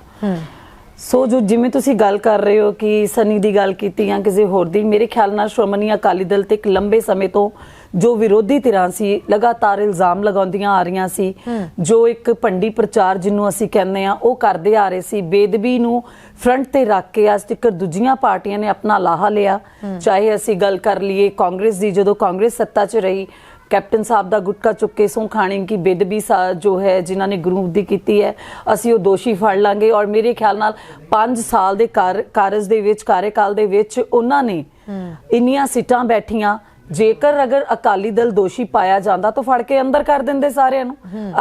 ਸੋ ਜੋ ਜਿਵੇਂ ਤੁਸੀਂ ਗੱਲ ਕਰ ਰਹੇ ਹੋ ਕਿ ਸਨੀ ਦੀ ਗੱਲ ਕੀਤੀ ਜਾਂ ਕਿਸੇ ਹੋਰ ਦੀ ਮੇਰੇ ਖਿਆਲ ਨਾਲ ਸ਼੍ਰੋਮਣੀ ਅਕਾਲੀ ਦਲ ਤੇ ਇੱਕ ਲੰਬੇ ਸਮੇਂ ਤੋਂ ਜੋ ਵਿਰੋਧੀ ਧਿਰਾਂ ਸੀ ਲਗਾਤਾਰ ਇਲਜ਼ਾਮ ਲਗਾਉਂਦੀਆਂ ਆ ਰਹੀਆਂ ਸੀ ਜੋ ਇੱਕ ਭੰਡੀ ਪ੍ਰਚਾਰ ਜਿਹਨੂੰ ਅਸੀਂ ਕਹਿੰਦੇ ਆ ਉਹ ਕਰਦੇ ਆ ਰਹੇ ਸੀ। ਬੇਦਬੀ ਨੂੰ ਫਰੰਟ ਤੇ ਰੱਖ ਕੇ ਅੱਜ ਤੱਕ ਦੂਜੀਆਂ ਪਾਰਟੀਆਂ ਨੇ ਆਪਣਾ ਲਾਹਾ ਲਿਆ। ਚਾਹੇ ਅਸੀਂ ਗੱਲ ਕਰ ਲਈਏ ਕਾਂਗਰਸ ਦੀ ਜਦੋਂ ਕਾਂਗਰਸ ਸੱਤਾ 'ਚ ਰਹੀ ਕੈਪਟਨ ਸਾਹਿਬ ਦਾ ਗੁਟਕਾ ਚੁੱਕ ਕੇ ਸਹੁੰ ਖਾਣੇ ਕੀ ਬੇਦਬੀ ਸਾ- ਜੋ ਹੈ ਜਿਨ੍ਹਾਂ ਨੇ ਗਰੂਪ ਦੀ ਕੀਤੀ ਹੈ ਅਸੀਂ ਉਹ ਦੋਸ਼ੀ ਫੜ ਲਾਂਗੇ। ਔਰ ਮੇਰੇ ਖਿਆਲ ਨਾਲ 5 ਸਾਲ ਦੇ ਕਾਰ- ਕਾਰਜ ਦੇ ਵਿੱਚ ਕਾਰਜਕਾਲ ਦੇ ਵਿੱਚ ਉਹਨਾਂ ਨੇ ਇੰਨੀਆਂ ਸੀਟਾਂ ਬੈਠੀਆਂ ਜੇਕਰ ਅਗਰ ਅਕਾਲੀ ਦਲ ਦੋਸ਼ੀ ਪਾਇਆ ਜਾਂਦਾ ਤਾਂ ਫੜ ਕੇ ਅੰਦਰ ਕਰ ਦਿੰਦੇ ਸਾਰਿਆਂ ਨੂੰ।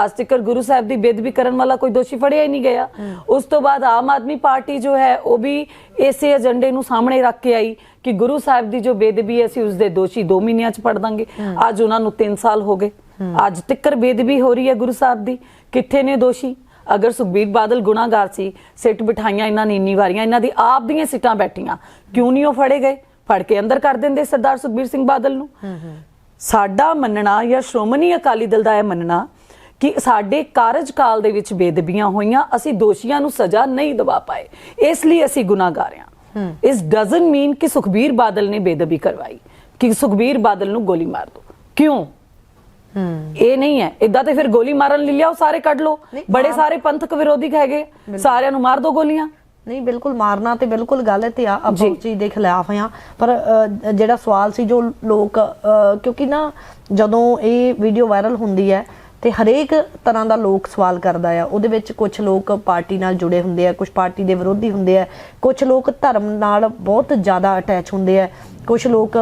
ਅੱਜ ਤੱਕ ਗੁਰੂ ਸਾਹਿਬ ਦੀ ਬੇਦਬੀ ਕਰਨ ਵਾਲਾ ਕੋਈ ਦੋਸ਼ੀ ਫੜਿਆ ਹੀ ਨਹੀਂ ਗਿਆ। ਉਸ ਤੋਂ ਬਾਅਦ ਆਮ ਆਦਮੀ ਪਾਰਟੀ ਜੋ ਹੈ ਉਹ ਵੀ ਇਸੇ ਏਜੰਡੇ ਨੂੰ ਸਾਹਮਣੇ ਰੱਖ ਕੇ ਆਈ ਕਿ ਗੁਰੂ ਸਾਹਿਬ ਦੀ ਜੋ ਬੇਦਬੀ ਅਸੀਂ ਉਸ ਦੇ ਦੋਸ਼ੀ 2 ਮਹੀਨਿਆਂ ਚ ਪੜ ਦਾਂਗੇ। ਅੱਜ ਉਹਨਾਂ ਨੂੰ 3 ਸਾਲ ਹੋ ਗਏ। ਅੱਜ ਤੱਕ ਬੇਦਬੀ ਹੋ ਰਹੀ ਹੈ ਗੁਰੂ ਸਾਹਿਬ ਦੀ। ਕਿੱਥੇ ਨੇ ਦੋਸ਼ੀ? ਅਗਰ ਸੁਖਬੀਰ ਬਾਦਲ ਗੁਨਾਹਗਾਰ ਸੀ ਸਿੱਟ ਬਿਠਾਈਆਂ ਇਹਨਾਂ ਨੇ ਇੰਨੀ ਵਾਰੀਆਂ ਇਹਨਾਂ ਦੀ ਆਪ ਦੀਆਂ ਸਿੱਟਾਂ ਬੈਠੀਆਂ। ਕਿਉਂ ਨਹੀਂ ਉਹ ਫੜੇ ਗਏ? ਫੜ ਕੇ ਅੰਦਰ ਕਰ ਦਿੰਦੇ ਸਰਦਾਰ ਸੁਖਬੀਰ ਸਿੰਘ ਬਾਦਲ ਨੂੰ। ਸਾਡਾ ਮੰਨਣਾ ਜਾਂ ਸ਼੍ਰੋਮਣੀ ਅਕਾਲੀ ਦਲ ਦਾ ਇਹ ਮੰਨਣਾ ਕਿ ਸਾਡੇ ਕਾਰਜਕਾਲ ਦੇ ਵਿੱਚ ਬੇਦਬੀਆਂ ਹੋਈਆਂ ਅਸੀਂ ਦੋਸ਼ੀਆਂ ਨੂੰ ਸਜ਼ਾ ਨਹੀਂ ਦਵਾ ਪਾਏ। ਇਸ ਲਈ ਅਸੀਂ ਗੁਨਾਹਗਾਰ ਹਾਂ। ਇਸ ਡਸਨਟ ਮੀਨ ਕਿ ਸੁਖਬੀਰ ਬਾਦਲ ਨੇ ਬੇਦਬੀ ਕਰਵਾਈ ਕਿ ਸੁਖਬੀਰ ਬਾਦਲ ਨੂੰ ਗੋਲੀ ਮਾਰ ਦੋ। ਕਿਉਂ? ਇਹ ਨਹੀਂ ਹੈ। ਇਦਾਂ ਤੇ ਫਿਰ ਗੋਲੀ ਮਾਰਨ ਲਈ ਲਿਆਓ ਸਾਰੇ ਕੱਢ ਲਓ। ਬੜੇ ਸਾਰੇ ਪੰਥਕ ਵਿਰੋਧੀ ਹੈਗੇ। ਸਾਰਿਆਂ ਨੂੰ ਮਾਰ ਦੋ ਗੋਲੀਆਂ। ਨਹੀਂ ਬਿਲਕੁਲ ਮਾਰਨਾ ਤੇ ਬਿਲਕੁਲ ਗਲਤ ਆ ਆਪਾਂ। ਉਸ ਚੀਜ਼ ਦੇ ਖਿਲਾਫ ਆ ਪਰ ਜਿਹੜਾ ਸਵਾਲ ਸੀ ਜੋ ਲੋਕ ਕਿਉਂਕਿ ਨਾ ਜਦੋਂ ਇਹ ਵੀਡੀਓ ਵਾਇਰਲ ਹੁੰਦੀ ਹੈ ਤੇ ਹਰੇਕ ਤਰ੍ਹਾਂ ਦਾ ਲੋਕ ਸਵਾਲ ਕਰਦਾ ਆ ਉਹਦੇ ਵਿੱਚ ਕੁਝ ਲੋਕ ਪਾਰਟੀ ਨਾਲ ਜੁੜੇ ਹੁੰਦੇ ਆ ਕੁਝ ਪਾਰਟੀ ਦੇ ਵਿਰੋਧੀ ਹੁੰਦੇ ਆ ਕੁਝ ਲੋਕ ਧਰਮ ਨਾਲ ਬਹੁਤ ਜ਼ਿਆਦਾ ਅਟੈਚ ਹੁੰਦੇ ਆ ਕੁਝ ਲੋਕ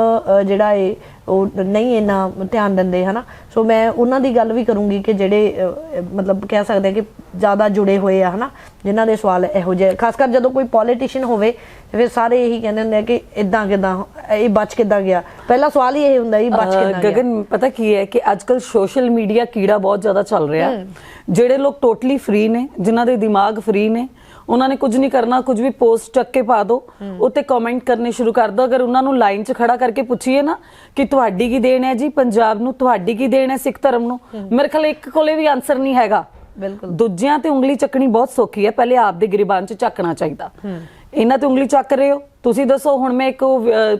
ਜਿਹੜਾ ਏ ਉਹ ਨਹੀਂ ਇੰਨਾ ਧਿਆਨ ਦਿੰਦੇ ਹਨਾ? ਸੋ ਮੈਂ ਉਹਨਾਂ ਦੀ ਗੱਲ ਵੀ ਕਰੂੰਗੀ ਕਿ ਜਿਹੜੇ ਮਤਲਬ ਕਹਿ ਸਕਦੇ ਆ ਕਿ ਜ਼ਿਆਦਾ ਜੁੜੇ ਹੋਏ ਆ ਹਨਾ? ਜਿਨ੍ਹਾਂ ਦੇ ਸਵਾਲ ਇਹੋ ਜਿਹੇ ਖਾਸ ਕਰ ਜਦੋਂ ਕੋਈ ਪੋਲੀਟੀਸ਼ੀਅਨ ਹੋਵੇ ਤੇ ਫਿਰ ਸਾਰੇ ਇਹੀ ਕਹਿੰਦੇ ਹੁੰਦੇ ਆ ਕਿ ਇਦਾਂ ਕਿਦਾਂ ਇਹ ਬਚ ਕਿਦਾਂ ਗਿਆ? ਪਹਿਲਾ ਸਵਾਲ ਹੀ ਇਹ ਹੁੰਦਾ ਇਹ ਬਚ ਕਿਦਾਂ ਗਿਆ? ਗਗਨ ਪਤਾ ਕੀ ਹੈ ਕਿ ਅੱਜਕੱਲ ਸੋਸ਼ਲ ਮੀਡੀਆ ਕੀੜਾ ਬਹੁਤ ਜ਼ਿਆਦਾ ਚੱਲ ਰਿਹਾ। ਜਿਹੜੇ ਲੋਕ ਟੋਟਲੀ ਫ੍ਰੀ ਨੇ ਜਿਨ੍ਹਾਂ ਦੇ ਦਿਮਾਗ ਫ੍ਰੀ ਨੇ ਉਹਨਾਂ ਨੇ ਕੁਝ ਨਹੀਂ ਕਰਨਾ ਕੁਝ ਵੀ ਪੋਸਟ ਚੱਕ ਕੇ ਪਾ ਦਿਓ ਉੱਤੇ ਕਮੈਂਟ ਕਰਨੇ ਸ਼ੁਰੂ ਕਰ ਦਿਓ ਅਗਰ ਉਹਨਾਂ ਨੂੰ ਲਾਈਨ 'ਚ ਖੜਾ ਕਰਕੇ ਪੁੱਛੀਏ ਨਾ ਕਿ ਤੁਹਾਡੀ ਕੀ ਦੇਣ ਹੈ ਜੀ ਪੰਜਾਬ ਨੂੰ ਤੁਹਾਡੀ ਕੀ ਦੇਣ ਹੈ ਸਿੱਖ ਧਰਮ ਨੂੰ ਮੇਰੇ ਖਿਆਲ ਇੱਕ ਕੋਲੇ ਵੀ ਆਨਸਰ ਨਹੀਂ ਹੈਗਾ। ਬਿਲਕੁਲ। ਦੂਜਿਆਂ ਤੇ ਉਂਗਲੀ ਚੱਕਣੀ ਬਹੁਤ ਸੌਖੀ ਹੈ ਪਹਿਲੇ ਆਪ ਦੇ ਗਰੀਬਾਨ 'ਚ ਚੱਕਣਾ ਚਾਹੀਦਾ। ਇਹਨਾਂ ਤੇ ਉਂਗਲੀ ਚੱਕ ਰਹੇ ਹੋ। ਤੁਸੀਂ ਦੱਸੋ ਹੁਣ ਮੈਂ ਇੱਕ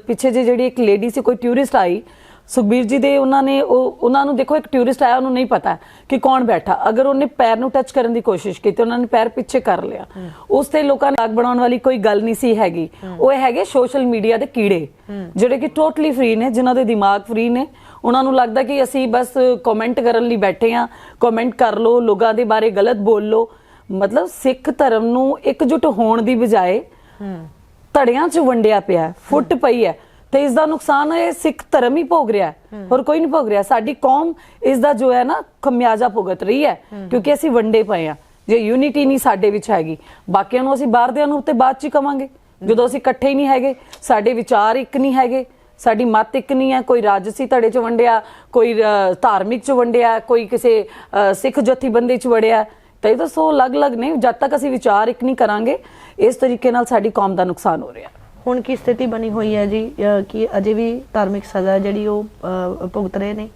ਪਿੱਛੇ ਜਿਹੇ ਜਿਹੜੀ ਇੱਕ ਲੇਡੀ ਸੀ ਕੋਈ ਟੂਰਿਸਟ ਆਈ ਸੁਖਬੀਰ ਜੀ ਦੇ ਉਹਨਾਂ ਨੇ ਉਹ ਉਹਨਾਂ ਨੂੰ ਦੇਖੋ ਇੱਕ ਟੂਰਿਸਟ ਆਇਆ ਉਹਨੂੰ ਨਹੀਂ ਪਤਾ ਕਿ ਕੌਣ ਬੈਠਾ। ਅਗਰ ਉਹਨੇ ਪੈਰ ਨੂੰ ਟੱਚ ਕਰਨ ਦੀ ਕੋਸ਼ਿਸ਼ ਕੀਤੀ ਉਹਨਾਂ ਨੇ ਪੈਰ ਪਿੱਛੇ ਕਰ ਲਿਆ। ਉਸ ਤੇ ਲੋਕਾਂ ਨੇ ਆਗ ਬਣਾਉਣ ਵਾਲੀ ਕੋਈ ਗੱਲ ਨਹੀਂ ਸੀ ਹੈਗੀ। ਉਹ ਹੈਗੇ ਸੋਸ਼ਲ ਮੀਡੀਆ ਦੇ ਕੀੜੇ ਜਿਹੜੇ ਕਿ ਟੋਟਲੀ ਫ੍ਰੀ ਨੇ ਜਿਨ੍ਹਾਂ ਦੇ ਦਿਮਾਗ ਫ੍ਰੀ ਨੇ। ਉਹਨਾਂ ਨੂੰ ਲੱਗਦਾ ਕਿ ਅਸੀਂ ਬਸ ਕਮੈਂਟ ਕਰਨ ਲਈ ਬੈਠੇ ਆ ਕਮੈਂਟ ਕਰ ਲਓ ਲੋਕਾਂ ਦੇ ਬਾਰੇ ਗਲਤ ਬੋਲ ਲਓ। ਮਤਲਬ ਸਿੱਖ ਧਰਮ ਨੂੰ ਇਕਜੁੱਟ ਹੋਣ ਦੀ ਬਜਾਏ ਧੜਿਆਂ 'ਚ ਵੰਡਿਆ ਪਿਆ ਫੁੱਟ ਪਈ ਹੈ। ਤੇ ਇਸ ਦਾ ਨੁਕਸਾਨ ਇਹ ਸਿੱਖ ਧਰਮ ਹੀ ਭੋਗ ਰਿਹਾ ਹੈ। ਹੋਰ ਕੋਈ ਨਹੀਂ ਭੋਗ ਰਿਹਾ। ਸਾਡੀ ਕੌਮ ਇਸ ਦਾ ਜੋ ਹੈ ਨਾ, ਖਮਿਆਜਾ ਭੁਗਤ ਰਹੀ ਹੈ। ਕਿਉਂਕਿ ਅਸੀਂ ਵੰਡੇ ਪਏ ਆ ਜੇ ਯੂਨਿਟੀ ਨਹੀਂ ਸਾਡੇ ਵਿੱਚ ਹੈਗੀ, ਬਾਕੀਆਂ ਨੂੰ ਅਸੀਂ ਬਾਹਰਦਿਆਂ ਨੂੰ ਉੱਤੇ ਬਾਅਦ ਚ ਕਵਾਂਗੇ। ਜਦੋਂ ਅਸੀਂ ਇਕੱਠੇ ਹੀ ਨਹੀਂ ਹੈਗੇ, ਸਾਡੇ ਵਿਚਾਰ ਇੱਕ ਨਹੀਂ ਹੈਗੇ, ਸਾਡੀ ਮਤ ਇੱਕ ਨਹੀਂ ਹੈ। ਕੋਈ ਰਾਜਸੀ ਧੜੇ ਚ ਵੰਡਿਆ, ਕੋਈ ਧਾਰਮਿਕ ਚ ਵੰਡਿਆ, ਕੋਈ ਕਿਸੇ ਸਿੱਖ ਜਥੇਬੰਦੀ ਚ ਵੜਿਆ। ਤਾਂ ਇਹ ਤਾਂ ਸੋ ਅਲੱਗ-ਅਲੱਗ ਨੇ। ਜਦ ਤੱਕ ਅਸੀਂ ਵਿਚਾਰ ਇੱਕ ਨਹੀਂ ਕਰਾਂਗੇ, ਇਸ ਤਰੀਕੇ ਨਾਲ ਸਾਡੀ ਕੌਮ ਦਾ ਨੁਕਸਾਨ ਹੋ ਰਿਹਾ। ਹੁਣ ਕੀ ਸਥਿਤੀ ਬਣੀ ਹੋਈ ਹੈ ਜੀ? ਅ, ਕਿ ਅਜੇ ਵੀ ਧਾਰਮਿਕ ਸਜ਼ਾ ਜਿਹੜੀ ਉਹ ਅ, ਭੁਗਤ ਰਹੇ ਨੇ?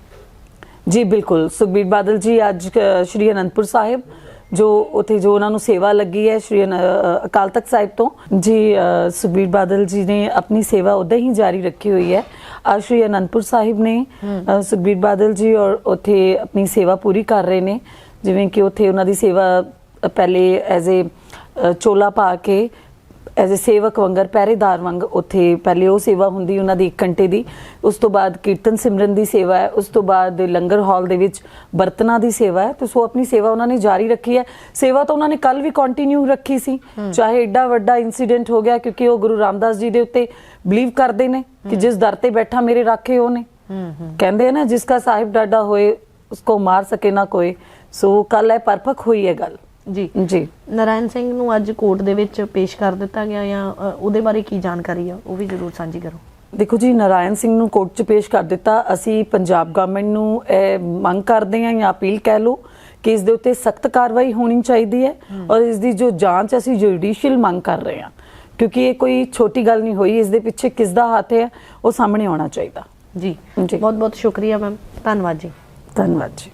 ਜੀ ਬਿਲਕੁਲ। ਸੁਖਬੀਰ ਬਾਦਲ ਜੀ ਅੱਜ ਅ, ਸ਼੍ਰੀ ਅਨੰਦਪੁਰ ਸਾਹਿਬ ਜੋ ਉਥੇ ਜੋ ਉਹਨਾਂ ਨੂੰ ਸੇਵਾ ਲੱਗੀ ਹੈ ਸ਼੍ਰੀ ਅ, ਅਕਾਲ ਤਖਤ ਸਾਹਿਬ ਤੋਂ। ਜੀ ਅ, ਸੁਖਬੀਰ ਬਾਦਲ ਜੀ ਨੇ ਆਪਣੀ ਸੇਵਾ ਉਦਾਂ ਹੀ ਜਾਰੀ ਰੱਖੀ ਹੋਈ ਹੈ। ਅੱਜ ਸ਼੍ਰੀ ਅਨੰਦਪੁਰ ਸਾਹਿਬ ਨੇ ਅ, ਸੁਖਬੀਰ ਬਾਦਲ ਜੀ ਔਰ ਉਥੇ ਆਪਣੀ ਸੇਵਾ ਪੂਰੀ ਕਰ ਰਹੇ ਨੇ। ਜਿਵੇਂ ਕਿ ਉਥੇ ਉਹਨਾਂ ਦੀ ਸੇਵਾ ਅ, ਪਹਿਲੇ ਐਜ਼ ਏ ਚੋਲਾ ਪਾ ਕੇ ਐਜ਼ ਅ ਸੇਵਕ ਵਾਂਗਰ ਪਹਿਰੇਦਾਰ ਵਾਂਗ ਉੱਥੇ ਪਹਿਲੇ ਉਹ ਸੇਵਾ ਹੁੰਦੀ ਉਹਨਾਂ ਦੀ 1 ਘੰਟੇ ਦੀ ਉਸ ਤੋਂ ਬਾਅਦ ਕੀਰਤਨ ਸਿਮਰਨ ਦੀ ਸੇਵਾ ਹੈ ਉਸ ਤੋਂ ਬਾਅਦ ਲੰਗਰ ਹਾਲ ਦੇ ਵਿੱਚ ਬਰਤਨਾਂ ਦੀ ਸੇਵਾ ਹੈ ਤੇ ਸੋ ਆਪਣੀ ਸੇਵਾ ਉਹਨਾਂ ਨੇ ਜਾਰੀ ਰੱਖੀ ਹੈ ਸੇਵਾ ਤਾਂ ਉਹਨਾਂ ਨੇ ਕੱਲ ਵੀ ਕੰਟੀਨਿਊ ਰੱਖੀ ਸੀ ਚਾਹੇ ਏਡਾ ਵੱਡਾ ਇਨਸੀਡੈਂਟ ਹੋ ਗਿਆ ਕਿਉਂਕਿ ਉਹ ਗੁਰੂ ਰਾਮਦਾਸ ਜੀ ਦੇ ਉੱਤੇ ਬਲੀਵ ਕਰਦੇ ਨੇ ਕਿ ਜਿਸ ਦਰ ਤੇ ਬੈਠਾ ਮੇਰੇ ਰਾਖੇ ਉਹ ਨੇ ਕਹਿੰਦੇ ਆ ਨਾ ਜਿਸ ਕਾ ਸਾਹਿਬ ਡਾਡਾ ਹੋਏ ਉਸਕੋ ਮਾਰ ਸਕੇ ਨਾ ਕੋਈ ਸੋ ਕੱਲ ਹੈ ਪਰਪਕ ਹੋਈ ਹੈ ਗੱਲ ਜੀ। ਜੀ। ਨਰਾਇਣ ਸਿੰਘ ਨੂੰ ਅੱਜ ਕੋਰਟ ਦੇ ਵਿੱਚ ਪੇਸ਼ ਕਰ ਦਿੱਤਾ ਗਿਆ ਜਾਂ ਉਹਦੇ ਬਾਰੇ ਕੀ ਜਾਣਕਾਰੀ ਆ? ਉਹ ਵੀ ਜ਼ਰੂਰ ਸਾਂਝੀ ਕਰੋ। ਦੇਖੋ ਜੀ ਨਾਰਾਇਣ ਸਿੰਘ ਨੂੰ ਕੋਰਟ 'ਚ ਪੇਸ਼ ਕਰ ਦਿੱਤਾ। ਅਸੀਂ ਪੰਜਾਬ ਗਵਰਨਮੈਂਟ ਨੂੰ ਇਹ ਮੰਗ ਕਰਦੇ ਹਾਂ ਜਾਂ ਅਪੀਲ ਕਹਿ ਲਓ ਕਿ ਇਸ ਦੇ ਉੱਤੇ ਸਖਤ ਕਾਰਵਾਈ ਹੋਣੀ ਚਾਹੀਦੀ ਹੈ ਔਰ ਇਸ ਦੀ ਜੋ ਜਾਂਚ ਅਸੀਂ ਜੁਡੀਸ਼ੀਅਲ ਮੰਗ ਕਰ ਰਹੇ ਹਾਂ। ਕਿਉਂਕਿ ਇਹ ਕੋਈ ਛੋਟੀ ਗੱਲ ਨਹੀਂ ਹੋਈ ਇਸ ਦੇ ਪਿੱਛੇ ਕਿਸ ਦਾ ਹੱਥ ਹੈ ਉਹ ਸਾਹਮਣੇ ਆਉਣਾ ਚਾਹੀਦਾ। ਜੀ। ਬਹੁਤ ਬਹੁਤ ਸ਼ੁਕਰੀਆ ਮੈਮ। ਧੰਨਵਾਦ ਜੀ। ਧੰਨਵਾਦ ਜੀ।